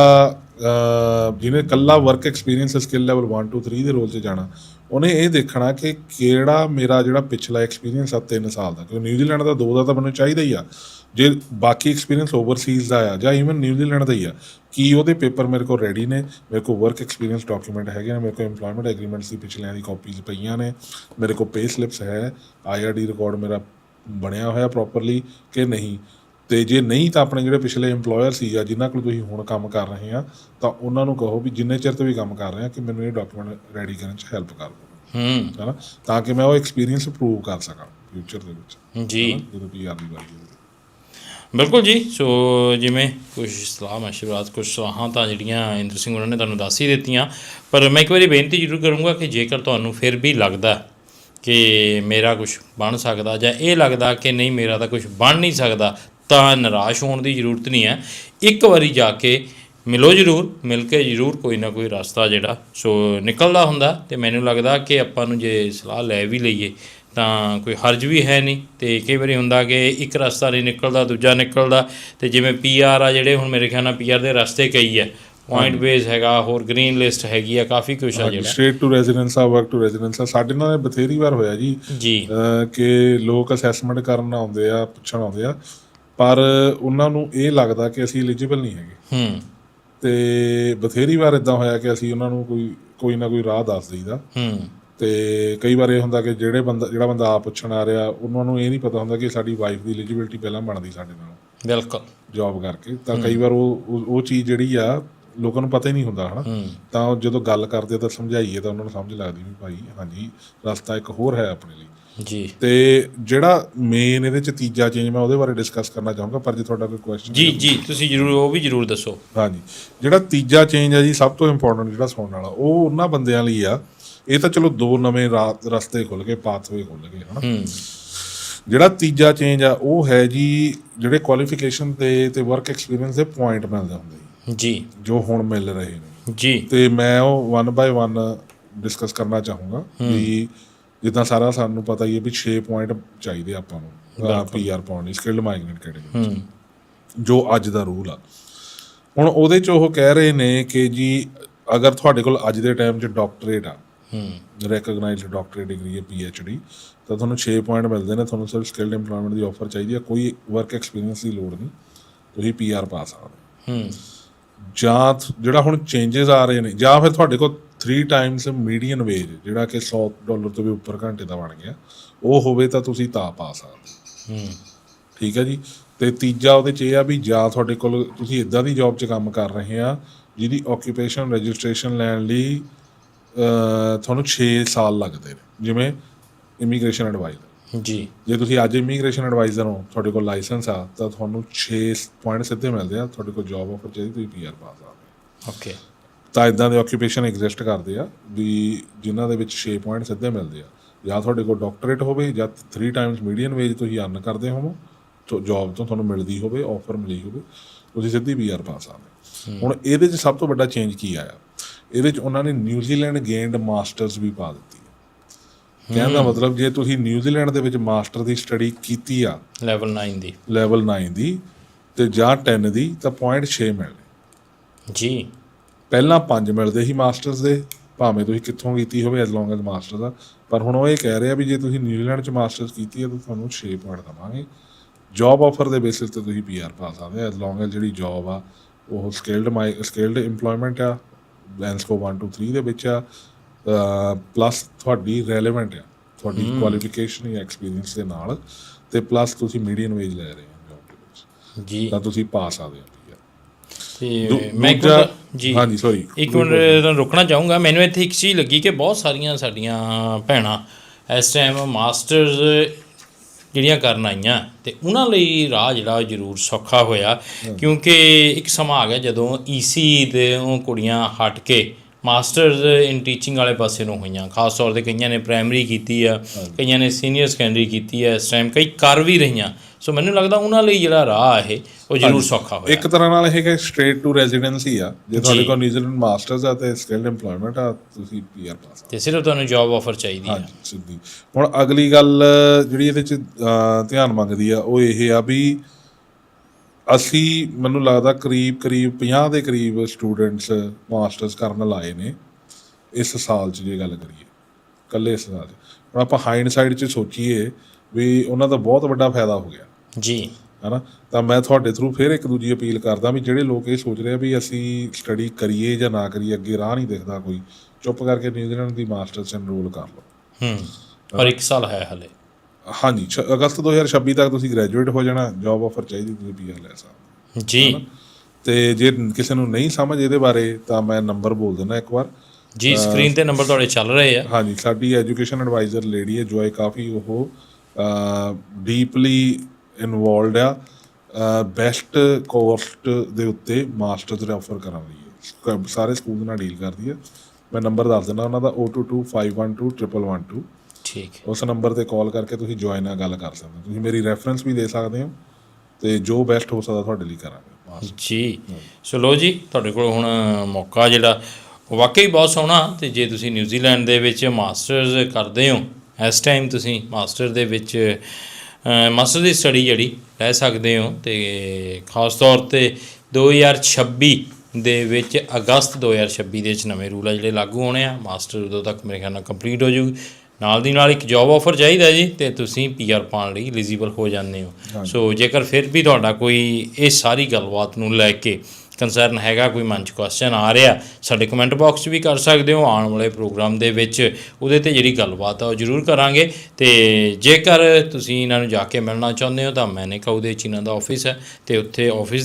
ਜਿਹਨੇ ਕੱਲਾ ਵਰਕ ਐਕਸਪੀਰੀਅੰਸ ਸਕਿੱਲ ਲੈਵਲ 1 2 3 ਦੇ ਰੋਲ 'ਚ ਜਾਣਾ ਉਹਨੇ ਇਹ ਦੇਖਣਾ ਕਿ ਕਿਹੜਾ ਮੇਰਾ ਜਿਹੜਾ ਪਿਛਲਾ ਐਕਸਪੀਰੀਅੰਸ ਆ 3 ਸਾਲ ਦਾ ਕਿਉਂਕਿ ਨਿਊਜ਼ੀਲੈਂਡ ਦਾ 2 ਦਾ ਤਾਂ ਮੈਨੂੰ ਚਾਹੀਦਾ ਹੀ ਆ। ਜੇ ਬਾਕੀ ਐਕਸਪੀਰੀਅੰਸ ਓਵਰਸੀਜ਼ ਦਾ ਆ ਜਾਂ ਈਵਨ ਨਿਊਜ਼ੀਲੈਂਡ ਦਾ ਹੀ ਆ ਕੀ ਉਹਦੇ ਪੇਪਰ ਮੇਰੇ ਕੋਲ ਰੈਡੀ ਨੇ? ਮੇਰੇ ਕੋਲ ਵਰਕ ਐਕਸਪੀਰੀਅੰਸ ਡਾਕੂਮੈਂਟ ਹੈਗੇ ਨੇ ਮੇਰੇ ਕੋਲ ਏਮਪਲੋਇਮੈਂਟ ਐਗਰੀਮੈਂਟਸ ਦੀ ਪਿਛਲਿਆਂ ਦੀ ਕਾਪੀਜ਼ ਪਈਆਂ ਨੇ ਮੇਰੇ ਕੋਲ ਪੇ ਸਲਿਪਸ ਹੈ ਆਈਆਰਡੀ ਰਿਕਾਰਡ ਮੇਰਾ ਬਣਿਆ ਹੋਇਆ ਪ੍ਰੋਪਰਲੀ ਕਿ ਨਹੀਂ? ਤੇ ਜੇ ਨਹੀਂ ਤਾਂ ਆਪਣੇ ਜਿਹੜੇ ਪਿਛਲੇ EMPLOYER ਸੀ ਜਾਂ ਜਿਨ੍ਹਾਂ ਕੋਲ ਤੁਸੀਂ ਹੁਣ ਕੰਮ ਕਰ ਰਹੇ ਆ ਤਾਂ ਉਹਨਾਂ ਨੂੰ ਕਹੋ ਵੀ ਜਿੰਨੇ ਚਿਰ ਤੋਂ ਵੀ ਕੰਮ ਕਰ ਰਹੇ ਆ ਕਿ ਮੈਨੂੰ ਇਹ ਡਾਕੂਮੈਂਟ ਰੈਡੀ ਕਰਨ 'ਚ ਹੈਲਪ ਕਰ ਦਿਓ। ਹੂੰ। ਹੈਨਾ? ਤਾਂ ਕਿ ਮੈਂ ਉਹ ਐਕਸਪੀਰੀਅੰਸ ਪ੍ਰੂਵ ਕਰ ਸਕਾਂ ਫਿਊਚਰ ਦੇ ਵਿੱਚ। ਜੀ। ਜਦੋਂ ਪੀਆਰ ਦੀ ਵਾਰੀ ਬਿਲਕੁਲ ਜੀ। ਸੋ ਜਿਵੇਂ ਕੁਝ ਸਲਾਹ ਮਸ਼ਵਰਾਤ ਕੁਝ ਸਲਾਹਾਂ ਤਾਂ ਜਿਹੜੀਆਂ ਇੰਦਰ ਸਿੰਘ ਉਹਨਾਂ ਨੇ ਤੁਹਾਨੂੰ ਦੱਸ ਹੀ ਦਿੱਤੀਆਂ। ਪਰ ਮੈਂ ਇੱਕ ਵਾਰੀ ਬੇਨਤੀ ਜ਼ਰੂਰ ਕਰੂੰਗਾ ਕਿ ਜੇਕਰ ਤੁਹਾਨੂੰ ਫਿਰ ਵੀ ਲੱਗਦਾ ਕਿ ਮੇਰਾ ਕੁਝ ਬਣ ਸਕਦਾ ਜਾਂ ਇਹ ਲੱਗਦਾ ਕਿ ਨਹੀਂ, ਮੇਰਾ ਤਾਂ ਕੁਝ ਬਣ ਨਹੀਂ ਸਕਦਾ, ਤਾਂ ਨਿਰਾਸ਼ ਹੋਣ ਦੀ ਜ਼ਰੂਰਤ ਨਹੀਂ ਹੈ। ਇੱਕ ਵਾਰੀ ਜਾ ਕੇ ਮਿਲੋ ਜ਼ਰੂਰ, ਮਿਲ ਕੇ ਜ਼ਰੂਰ ਕੋਈ ਨਾ ਕੋਈ ਰਸਤਾ ਜਿਹੜਾ ਸੋ ਨਿਕਲਦਾ ਹੁੰਦਾ ਤੇ ਮੈਨੂੰ ਲੱਗਦਾ ਕਿ ਆਪਾਂ ਨੂੰ ਜੇ ਸਲਾਹ ਲੈ ਵੀ ਲਈਏ ਤਾਂ ਕੋਈ ਹਰਜ ਵੀ ਹੈ ਨਹੀਂ ਤੇ ਕਈ ਵਾਰੀ ਹੁੰਦਾ ਕਿ ਇੱਕ ਰਸਤਾ ਨਹੀਂ ਨਿਕਲਦਾ ਦੂਜਾ ਨਿਕਲਦਾ ਤੇ ਜਿਵੇਂ ਪੀਆਰ ਆ ਜਿਹੜੇ ਹੁਣ ਮੇਰੇ ਖਿਆਲ ਨਾਲ ਪੀਆਰ ਦੇ ਰਸਤੇ ਕਈ ਹੈ ਪੁਆਇੰਟ ਬੇਸ ਹੈਗਾ ਹੋਰ ਗ੍ਰੀਨ ਲਿਸਟ ਹੈਗੀ ਆ ਕਾਫੀ ਕੁਝ ਆ ਜਿਹੜਾ। ਸਟੇਟ ਟੂ ਰੈਜ਼ੀਡੈਂਸ ਆ ਵਰਕ ਟੂ ਰੈਜ਼ੀਡੈਂਸ ਆ। ਸਾਡੇ ਨਾਲ ਬਥੇਰੀ ਵਾਰ ਹੋਇਆ ਜੀ ਜੀ। ਕਿ ਲੋਕ ਅਸੈਸਮੈਂਟ ਕਰਨ ਆਉਂਦੇ ਆ ਪੁੱਛਣ ਆਉਂਦੇ ਆ ਪਰ ਉਹਨਾਂ ਨੂੰ ਇਹ ਲੱਗਦਾ ਕਿ ਅਸੀਂ ਐਲੀਜੀਬਲ ਨਹੀਂ ਹੈਗੇ। ਹੂੰ। ਤੇ ਬਥੇਰੀ ਵਾਰ ਇਦਾਂ ਹੋਇਆ ਕਿ ਅਸੀਂ ਉਹਨਾਂ ਨੂੰ ਕੋਈ ਕੋਈ ਨਾ ਕੋਈ ਰਾਹ ਦੱਸ ਦਈਦਾ। ਹੂੰ। ਤੇ ਕਈ ਵਾਰ ਇਹ ਹੁੰਦਾ ਕਿ ਜਿਹੜੇ ਬੰਦਾ ਜਿਹੜਾ ਬੰਦਾ ਆ ਪੁੱਛਣ ਆ ਰਿਹਾ ਉਹਨਾਂ ਨੂੰ ਇਹ ਨਹੀਂ ਪਤਾ ਹੁੰਦਾ ਕਿ ਸਾਡੀ ਵਾਈਫ ਦੀ ਐਲੀਜੀਬਿਲਟੀ ਪਹਿਲਾਂ ਬਣਦੀ ਸਾਡੇ ਨਾਲ। ਬਿਲਕੁਲ। ਜੌਬ ਕਰਕੇ। ਤਾਂ ਕਈ ਵਾਰ ਉਹ ਉਹ- ਚੀਜ਼ ਜਿਹੜੀ ਆ ਲੋਕਾਂ ਨੂੰ ਪਤਾ ਹੀ ਨਹੀਂ ਹੁੰਦਾ ਹਨਾ? ਤਾਂ ਜਦੋਂ ਗੱਲ ਕਰਦੇ ਤਾਂ ਸਮਝਾਈਏ ਤਾਂ ਉਹਨਾਂ ਨੂੰ ਸਮਝ ਲੱਗਦੀ ਵੀ ਭਾਈ ਹਾਂਜੀ ਰਸਤਾ ਇੱਕ ਹੋਰ ਹੈ ਆਪਣੇ ਲਈ। ਜੀ। ਤੇ ਜਿਹੜਾ ਮੇਨ ਇਹਦੇ ਚ ਤੀਜਾ ਚੇਂਜ ਮੈਂ ਉਹਦੇ ਬਾਰੇ ਡਿਸਕਸ ਕਰਨਾ ਚਾਹੂੰਗਾ ਪਰ ਜੇ ਤੁਹਾਡਾ ਕੋਈ ਕੁਐਸਚਨ ਜੀ ਜੀ ਤੁਸੀਂ ਜਰੂਰ ਉਹ ਵੀ ਜਰੂਰ ਦੱਸੋ। ਹਾਂਜੀ। ਜਿਹੜਾ ਤੀਜਾ ਚੇਂਜ ਹੈ ਜੀ ਸਭ ਤੋਂ ਇੰਪੋਰਟੈਂਟ ਜਿਹੜਾ ਸੁਣਨ ਵਾਲਾ ਉਹ ਉਹਨਾਂ ਬੰਦਿਆਂ ਲਈ ਆ ਇਹ ਤਾਂ ਚਲੋ ਦੋ ਨਵੇਂ ਰਸਤੇ ਖੁੱਲ ਗਏ ਪਾਥਵੇ ਖੁੱਲ ਗਏ ਹਨਾ? ਜਿਹੜਾ ਤੀਜਾ ਚੇਂਜ ਆ ਉਹ ਹੈ ਜੀ ਜਿਹੜੇ ਕੁਆਲੀਫਿਕੇਸ਼ਨ ਤੇ ਤੇ ਵਰਕ ਐਕਸਪੀਰੀਅੰਸ ਦੇ ਪੁਆਇੰਟ ਮਿਲਦੇ ਹੁੰਦੇ ਜੀ। ਜੀ ਹੁਣ ਮਿਲ ਰਹੇ ਨੇ। ਜੀ। ਤੇ ਮੈਂ ਉਹ ਵਨ ਬਾਈ ਵਨ ਡਿਸਕਸ ਕਰਨਾ ਚਾਹੂੰਗਾ ਵੀ ਜਿੱਦਾਂ ਸਾਰਾ ਸਾਨੂੰ ਪਤਾ ਹੀ ਹੈ ਵੀ 6 ਪੁਆਇੰਟ ਚਾਹੀਦੇ ਆਪਾਂ ਨੂੰ। ਪੀਆਰ ਪਾਉਣ ਲਈ ਸਕਿਲਡ ਮਾਈਗ੍ਰੈਂਟ ਕੈਟਾਗਰੀ ਜੋ ਅੱਜ ਦਾ ਰੂਲ ਆ। ਹੁਣ ਉਹਦੇ ਚ ਉਹ ਕਹਿ ਰਹੇ ਨੇ ਕਿ ਜੀ ਅਗਰ ਤੁਹਾਡੇ ਕੋਲ ਅੱਜ ਦੇ ਟਾਈਮ 'ਚ ਡਾਕਟਰੇਟ ਆ ਹੂੰ ਰੈਕਗਨਾਈਜ਼ਡ ਡਾਕਟਰੇਟ ਡਿਗਰੀ ਹੈ ਡੀ ਤਾਂ ਤੁਹਾਨੂੰ 6 ਪੁਆਇੰਟ ਮਿਲਦੇ ਨੇ ਤੁਹਾਨੂੰ ਸਿਰਫ ਸਕਿਲਡ ਏਮਪਲੋਇਮੈਂਟ ਦੀ ਆਫਰ ਚਾਹੀਦੀ ਹੈ ਕੋਈ ਵਰਕ ਐਕਸਪੀਰੀਅੰਸ ਦੀ ਲੋੜ ਨਹੀਂ ਤੁਸੀਂ ਪੀਆਰ ਪਾ ਸਕਦੇ ਹੋ। ਹੂੰ ਜਾਂ ਜਿਹੜਾ ਹੁਣ ਚੇਂजेस ਆ ਰਹੇ ਨੇ ਜਾਂ ਫਿਰ ਤੁਹਾਡੇ ਕੋਲ 3 ਟਾਈਮਸ ਮੀਡੀਅਨ ਵੇਜ ਜਿਹੜਾ ਕਿ 100 ਡਾਲਰ ਤੋਂ ਵੀ ਉੱਪਰ ਘੰਟੇ ਦਾ ਬਣ ਗਿਆ ਉਹ ਹੋਵੇ ਤਾਂ ਤੁਸੀਂ ਤਾਂ ਪਾ ਸਕਦੇ ਹੋ। ਠੀਕ ਹੈ ਜੀ ਤੇ ਤੀਜਾ ਉਹਦੇ ਚ ਇਹ ਆ ਵੀ ਜਾਂ ਤੁਹਾਡੇ ਕੋਲ ਤੁਸੀਂ ਇਦਾਂ ਦੀ ਜੌਬ 'ਚ ਕੰਮ ਕਰ ਰਹੇ ਆ ਜਿਹਦੀ ਆਕੂਪੇਸ਼ਨ ਰਜਿਸਟ੍ਰੇਸ਼ਨ ਲੈਣ ਲਈ ਤੁਹਾਨੂੰ 6 ਸਾਲ ਲੱਗਦੇ ਨੇ ਜਿਵੇਂ ਇਮੀਗ੍ਰੇਸ਼ਨ ਐਡਵਾਈਜ਼ਰ ਜੀ। ਜੇ ਤੁਸੀਂ ਅੱਜ ਇਮੀਗ੍ਰੇਸ਼ਨ ਐਡਵਾਈਜ਼ਰ ਹੋ ਤੁਹਾਡੇ ਕੋਲ ਲਾਇਸੈਂਸ ਆ ਤਾਂ ਤੁਹਾਨੂੰ 6 ਪੁਆਇੰਟ ਸਿੱਧੇ ਮਿਲਦੇ ਆ ਤੁਹਾਡੇ ਕੋਲ ਜੌਬ ਆਫਰ ਚਾਹੀਦੀ ਤੁਸੀਂ ਪੀਆਰ ਪਾ ਸਕਦੇ ਹੋ। ਓਕੇ ਤਾਂ ਇਦਾਂ ਦੇ ਆਕੂਪੇਸ਼ਨ ਐਗਜ਼ਿਸਟ ਕਰਦੇ ਆ ਵੀ ਜਿਨ੍ਹਾਂ ਦੇ ਵਿੱਚ 6 ਪੁਆਇੰਟ ਸਿੱਧੇ ਮਿਲਦੇ ਆ। ਜਾਂ ਤੁਹਾਡੇ ਕੋਲ ਡਾਕਟਰੇਟ ਹੋਵੇ ਜਾਂ 3 ਟਾਈਮਸ ਮੀਡੀਅਨ ਵੇਜ ਤੁਸੀਂ ਅਰਨ ਕਰਦੇ ਹੋਵੋ ਤੋਂ ਜੌਬ ਤੋਂ ਤੁਹਾਨੂੰ ਮਿਲਦੀ ਹੋਵੇ ਆਫਰ ਮਿਲੀ ਹੋਵੇ ਤੁਸੀਂ ਸਿੱਧੀ ਪੀਆਰ ਪਾ ਸਕਦੇ ਹੋ। ਹੁਣ ਇਹਦੇ 'ਚ ਸਭ ਤੋਂ ਵੱਡਾ ਚੇਂਜ ਕੀ ਆਇਆ? ਇਹਦੇ 'ਚ ਉਹਨਾਂ ਨੇ ਨਿਊਜ਼ੀਲੈਂਡ ਗੇਨਡ ਮਾਸਟਰਸ ਵੀ ਪਾ ਦਿੱਤੀ ਕਹਿਣ ਦਾ ਮਤਲਬ ਜੇ ਤੁਸੀਂ ਨਿਊਜ਼ੀਲੈਂਡ ਦੇ ਵਿੱਚ ਮਾਸਟਰ ਦੀ ਸਟੱਡੀ ਕੀਤੀ ਆ ਲੈਵਲ 9 ਦੀ। ਲੈਵਲ 9 ਦੀ ਤੇ ਜਾਂ 10 ਦੀ ਤਾਂ ਪੁਆਇੰਟ 6 ਮਿਲਣੇ ਜੀ। ਪਹਿਲਾਂ 5 ਮਿਲਦੇ ਸੀ ਮਾਸਟਰਸ ਦੇ ਭਾਵੇਂ ਤੁਸੀਂ ਕਿੱਥੋਂ ਕੀਤੀ ਹੋਵੇ ਐਸ ਲੌਂਗ ਐਸ ਮਾਸਟਰ ਦਾ। ਪਰ ਹੁਣ ਉਹ ਇਹ ਕਹਿ ਰਿਹਾ ਵੀ ਜੇ ਤੁਸੀਂ ਨਿਊਜ਼ੀਲੈਂਡ 'ਚ ਮਾਸਟਰਸ ਕੀਤੀ ਹੈ ਤਾਂ ਤੁਹਾਨੂੰ 6 ਪੁਆਇੰਟ ਦਵਾਂਗੇ। ਜੌਬ ਆਫਰ ਦੇ ਬੇਸਿਸ ਤੇ ਤੁਸੀਂ ਪੀਆਰ ਪਾ ਸਕਦੇ ਐਸ ਲੌਂਗ ਐਸ ਜਿਹੜੀ ਜੌਬ ਆ ਉਹ ਸਕਿਲਡ ਮਾਈ ਸਕਿਲਡ EMPLOYMENT ਆ। ਐਨਸਕੋ 1 2 3 ਦੇ ਵਿੱਚ ਆ ਪਲੱਸ ਤੁਹਾਡੀ ਰੈਲੇਵੈਂਟ ਆ ਤੁਹਾਡੀ ਕੁਆਲੀਫਿਕੇਸ਼ਨ ਜਾਂ ਐਕਸਪੀਰੀਅੰਸ ਦੇ ਨਾਲ ਤੇ ਪਲੱਸ ਤੁਸੀਂ ਮੀਡੀਅਨ ਵੇਜ ਲੈ ਰਹੇ ਹੋ ਜੌਬ ਦੇ ਵਿੱਚ। ਜੀ। ਤਾਂ ਤੁਸੀਂ ਪਾ ਸਕਦੇ ਹੋ ਤੇ ਮੈਂ ਇੱਕ ਜੀ। ਹਾਂਜੀ ਸੌਰੀ ਇੱਕ ਮਿੰਟ ਤੁਹਾਨੂੰ ਰੁਕਣਾ ਚਾਹੂੰਗਾ। ਮੈਨੂੰ ਇੱਥੇ ਇੱਕ ਚੀਜ਼ ਲੱਗੀ ਕਿ ਬਹੁਤ ਸਾਰੀਆਂ ਸਾਡੀਆਂ ਭੈਣਾਂ ਇਸ ਟਾਈਮ ਮਾਸਟਰਸ ਜਿਹੜੀਆਂ ਕਰਨ ਆਈਆਂ ਤੇ ਉਹਨਾਂ ਲਈ ਰਾਹ ਜਿਹੜਾ ਜ਼ਰੂਰ ਸੌਖਾ ਹੋਇਆ। ਕਿਉਂਕਿ ਇੱਕ ਸਮਾਂ ਆ ਗਿਆ ਜਦੋਂ ਈਸੀ ਦੇ ਉਹ ਕੁੜੀਆਂ ਹਟ ਕੇ ਮਾਸਟਰਸ ਇਨ ਟੀਚਿੰਗ ਵਾਲੇ ਪਾਸੇ ਨੂੰ ਹੋਈਆਂ। ਖਾਸ ਤੌਰ ਤੇ ਕਈਆਂ ਨੇ ਪ੍ਰਾਇਮਰੀ ਕੀਤੀ ਆ ਕਈਆਂ ਨੇ ਸੀਨੀਅਰ ਸੈਕੰਡਰੀ ਕੀਤੀ ਆ। ਇਸ ਟਾਈਮ ਕਈ ਕਰ ਵੀ ਰਹੀਆਂ। ਸੋ ਮੈਨੂੰ ਲੱਗਦਾ ਉਹਨਾਂ ਲਈ ਜਿਹੜਾ ਰਾਹ ਇਹ ਉਹ ਜ਼ਰੂਰ ਸੌਖਾ ਹੋਇਆ। ਇੱਕ ਤਰ੍ਹਾਂ ਨਾਲ ਇਹ ਕਿ ਸਟ੍ਰੇਟ ਟੂ ਰੈਜ਼ੀਡੈਂਸੀ ਆ ਜੇ ਤੁਹਾਡੇ ਕੋਲ ਨਿਊਜ਼ੀਲੈਂਡ ਮਾਸਟਰਸ ਆ ਤੇ ਸਕਿਲਡ EMPLOYMENT ਆ ਤੁਸੀਂ ਪੀਆਰ ਪਾ ਸਕਦੇ ਤੇ ਸਿਰਫ ਤੁਹਾਨੂੰ ਜੌਬ ਆਫਰ ਚਾਹੀਦੀ। ਆ। ਸਿੱਧੀ। ਹੁਣ ਅਗਲੀ ਗੱਲ ਜਿਹੜੀ ਇਹਦੇ ਚ ਧਿਆਨ ਮੰਗਦੀ ਆ ਉਹ ਇਹ ਆ ਵੀ ਅਸੀਂ ਮੈਨੂੰ ਲੱਗਦਾ ਕਰੀਬ ਕਰੀਬ 50 ਦੇ ਕਰੀਬ ਸਟੂਡੈਂਟਸ ਮਾਸਟਰਸ ਕਰਨ ਲਾਏ ਨੇ ਇਸ ਸਾਲ 'ਚ ਜੇ ਗੱਲ ਕਰੀਏ। ਕੱਲੇ ਇਸ ਸਾਲ 'ਚ। ਹੁਣ ਆਪਾਂ ਹਾਈਂਡ ਸਾਈਡ 'ਚ ਸੋਚੀਏ ਵੀ ਉਹਨਾਂ ਦਾ ਬਹੁਤ ਵੱਡਾ ਫਾਇਦਾ ਹੋ ਗਿਆ। ਜੀ। ਹਨਾ? ਤਾਂ ਮੈਂ ਤੁਹਾਡੇ ਥਰੂ ਫਿਰ ਇੱਕ ਦੂਜੀ ਅਪੀਲ ਕਰਦਾ ਵੀ ਜਿਹੜੇ ਲੋਕ ਇਹ ਸੋਚ ਰਹੇ ਆ ਵੀ ਅਸੀਂ ਸਟੱਡੀ ਕਰੀਏ ਜਾਂ ਨਾ ਕਰੀਏ ਅੱਗੇ ਰਾਹ ਨਹੀਂ ਦਿਖਦਾ ਕੋਈ ਚੁੱਪ ਕਰਕੇ ਨਿਊਜ਼ੀਲੈਂਡ ਦੀ ਮਾਸਟਰਸ ਐਨਰੋਲ ਕਰ ਲਓ। ਹੂੰ। ਔਰ ਇੱਕ ਸਾਲ ਹੈ ਹਲੇ। ਹਾਂਜੀ ਅਗਸਤ 2026 ਤੱਕ ਤੁਸੀਂ ਗ੍ਰੈਜੂਏਟ ਹੋ ਜਾਣਾ ਜੌਬ ਆਫਰ ਚਾਹੀਦੀ ਤੁਸੀਂ ਪੀਆਰ ਲੈ ਸਕਦੇ ਜੀ। ਤੇ ਜੇ ਕਿਸੇ ਨੂੰ ਨਹੀਂ ਸਮਝ ਇਹਦੇ ਬਾਰੇ ਤਾਂ ਮੈਂ ਨੰਬਰ ਬੋਲ ਦਿੰਦਾ ਇੱਕ ਵਾਰ। ਜੀ ਸਕਰੀਨ ਤੇ ਨੰਬਰ ਤੁਹਾਡੇ ਚੱਲ ਰਹੇ ਆ। ਹਾਂਜੀ ਸਾਡੀ ਐਜੂਕੇਸ਼ਨ ਐਡਵਾਈਜ਼ਰ ਲੇਡੀ ਹੈ ਜੋ ਹੈ ਕਾਫੀ ਉਹ ਡੀਪਲੀ ਇਨਵੋਲਡ ਆ ਬੈਸਟ ਕੋਸਟ ਦੇ ਉੱਤੇ ਮਾਸਟਰਸ ਰੈਫਰ ਕਰਨ ਲਈ ਸਾਰੇ ਸਕੂਲ ਨਾਲ ਡੀਲ ਕਰਦੀ ਹੈ। ਮੈਂ ਨੰਬਰ ਦੱਸ ਦਿੰਦਾ ਉਹਨਾਂ ਦਾ 0225121112 ਠੀਕ ਉਸ ਨੰਬਰ ਤੇ ਕਾਲ ਕਰਕੇ ਤੁਸੀਂ ਜੁਆਇਨ ਨਾਲ ਗੱਲ ਕਰ ਸਕਦੇ ਹੋ। ਤੁਸੀਂ ਮੇਰੀ ਰੈਫਰੈਂਸ ਵੀ ਦੇ ਸਕਦੇ ਹੋ ਤੇ ਜੋ ਬੈਸਟ ਹੋ ਸਕਦਾ ਤੁਹਾਡੇ ਲਈ ਕਰਾਂਗੇ। ਜੀ। ਸੋ ਲੋ ਜੀ ਤੁਹਾਡੇ ਕੋਲ ਹੁਣ ਮੌਕਾ ਜਿਹੜਾ ਵਾਕਈ ਬਹੁਤ ਸੋਹਣਾ। ਤੇ ਜੇ ਤੁਸੀਂ ਨਿਊਜ਼ੀਲੈਂਡ ਦੇ ਵਿੱਚ ਮਾਸਟਰਸ ਕਰਦੇ ਹੋ ਇਸ ਟਾਈਮ ਤੁਸੀਂ ਮਾਸਟਰ ਦੇ ਵਿੱਚ ਮਾਸਟਰ ਦੀ ਸਟੱਡੀ ਜਿਹੜੀ ਲੈ ਸਕਦੇ ਹੋ ਤੇ ਖਾਸ ਤੌਰ ਤੇ 2026 ਦੇ ਵਿੱਚ ਅਗਸਤ 2026 ਦੇ ਵਿੱਚ ਨਵੇਂ ਰੂਲ ਆ ਜਿਹੜੇ ਲਾਗੂ ਹੋਣੇ ਆ। ਮਾਸਟਰ ਉਦੋਂ ਤੱਕ ਮੇਰੇ ਖਿਆਲ ਨਾਲ ਕੰਪਲੀਟ ਹੋ ਜੂ ਨਾਲ ਦੀ ਨਾਲ ਇੱਕ ਜੌਬ ਆਫਰ ਚਾਹੀਦਾ ਜੀ ਤੇ ਤੁਸੀਂ ਪੀਆਰ ਪਾਉਣ ਲਈ ਐਲੀਜੀਬਲ ਹੋ ਜਾਂਦੇ ਹੋ। ਸੋ ਜੇਕਰ ਫਿਰ ਵੀ ਤੁਹਾਡਾ ਕੋਈ ਇਹ ਸਾਰੀ ਗੱਲਬਾਤ ਨੂੰ ਲੈ ਕੇ ਕੰਸਰਨ ਹੈਗਾ, ਕੋਈ ਮਨ 'ਚ ਕੁਐਸਚਨ ਆ ਰਿਹਾ, ਸਾਡੇ ਕਮੈਂਟ ਬਾਕਸ 'ਚ ਵੀ ਕਰ ਸਕਦੇ ਹੋ, ਆਉਣ ਵਾਲੇ ਪ੍ਰੋਗਰਾਮ ਦੇ ਵਿੱਚ ਉਹਦੇ ਤੇ ਜਿਹੜੀ ਗੱਲਬਾਤ ਆ ਉਹ ਜ਼ਰੂਰ ਕਰਾਂਗੇ। ਤੇ ਜੇਕਰ ਤੁਸੀਂ ਇਹਨਾਂ ਨੂੰ ਜਾ ਕੇ ਮਿਲਣਾ ਚਾਹੁੰਦੇ ਹੋ, ਤਾਂ ਮੈਨੇ ਕਹੂ ਦੇ ਚੀਨਾ ਦਾ ਆਫਿਸ ਹੈ ਤੇ ਉੱਥੇ ਆਫਿਸ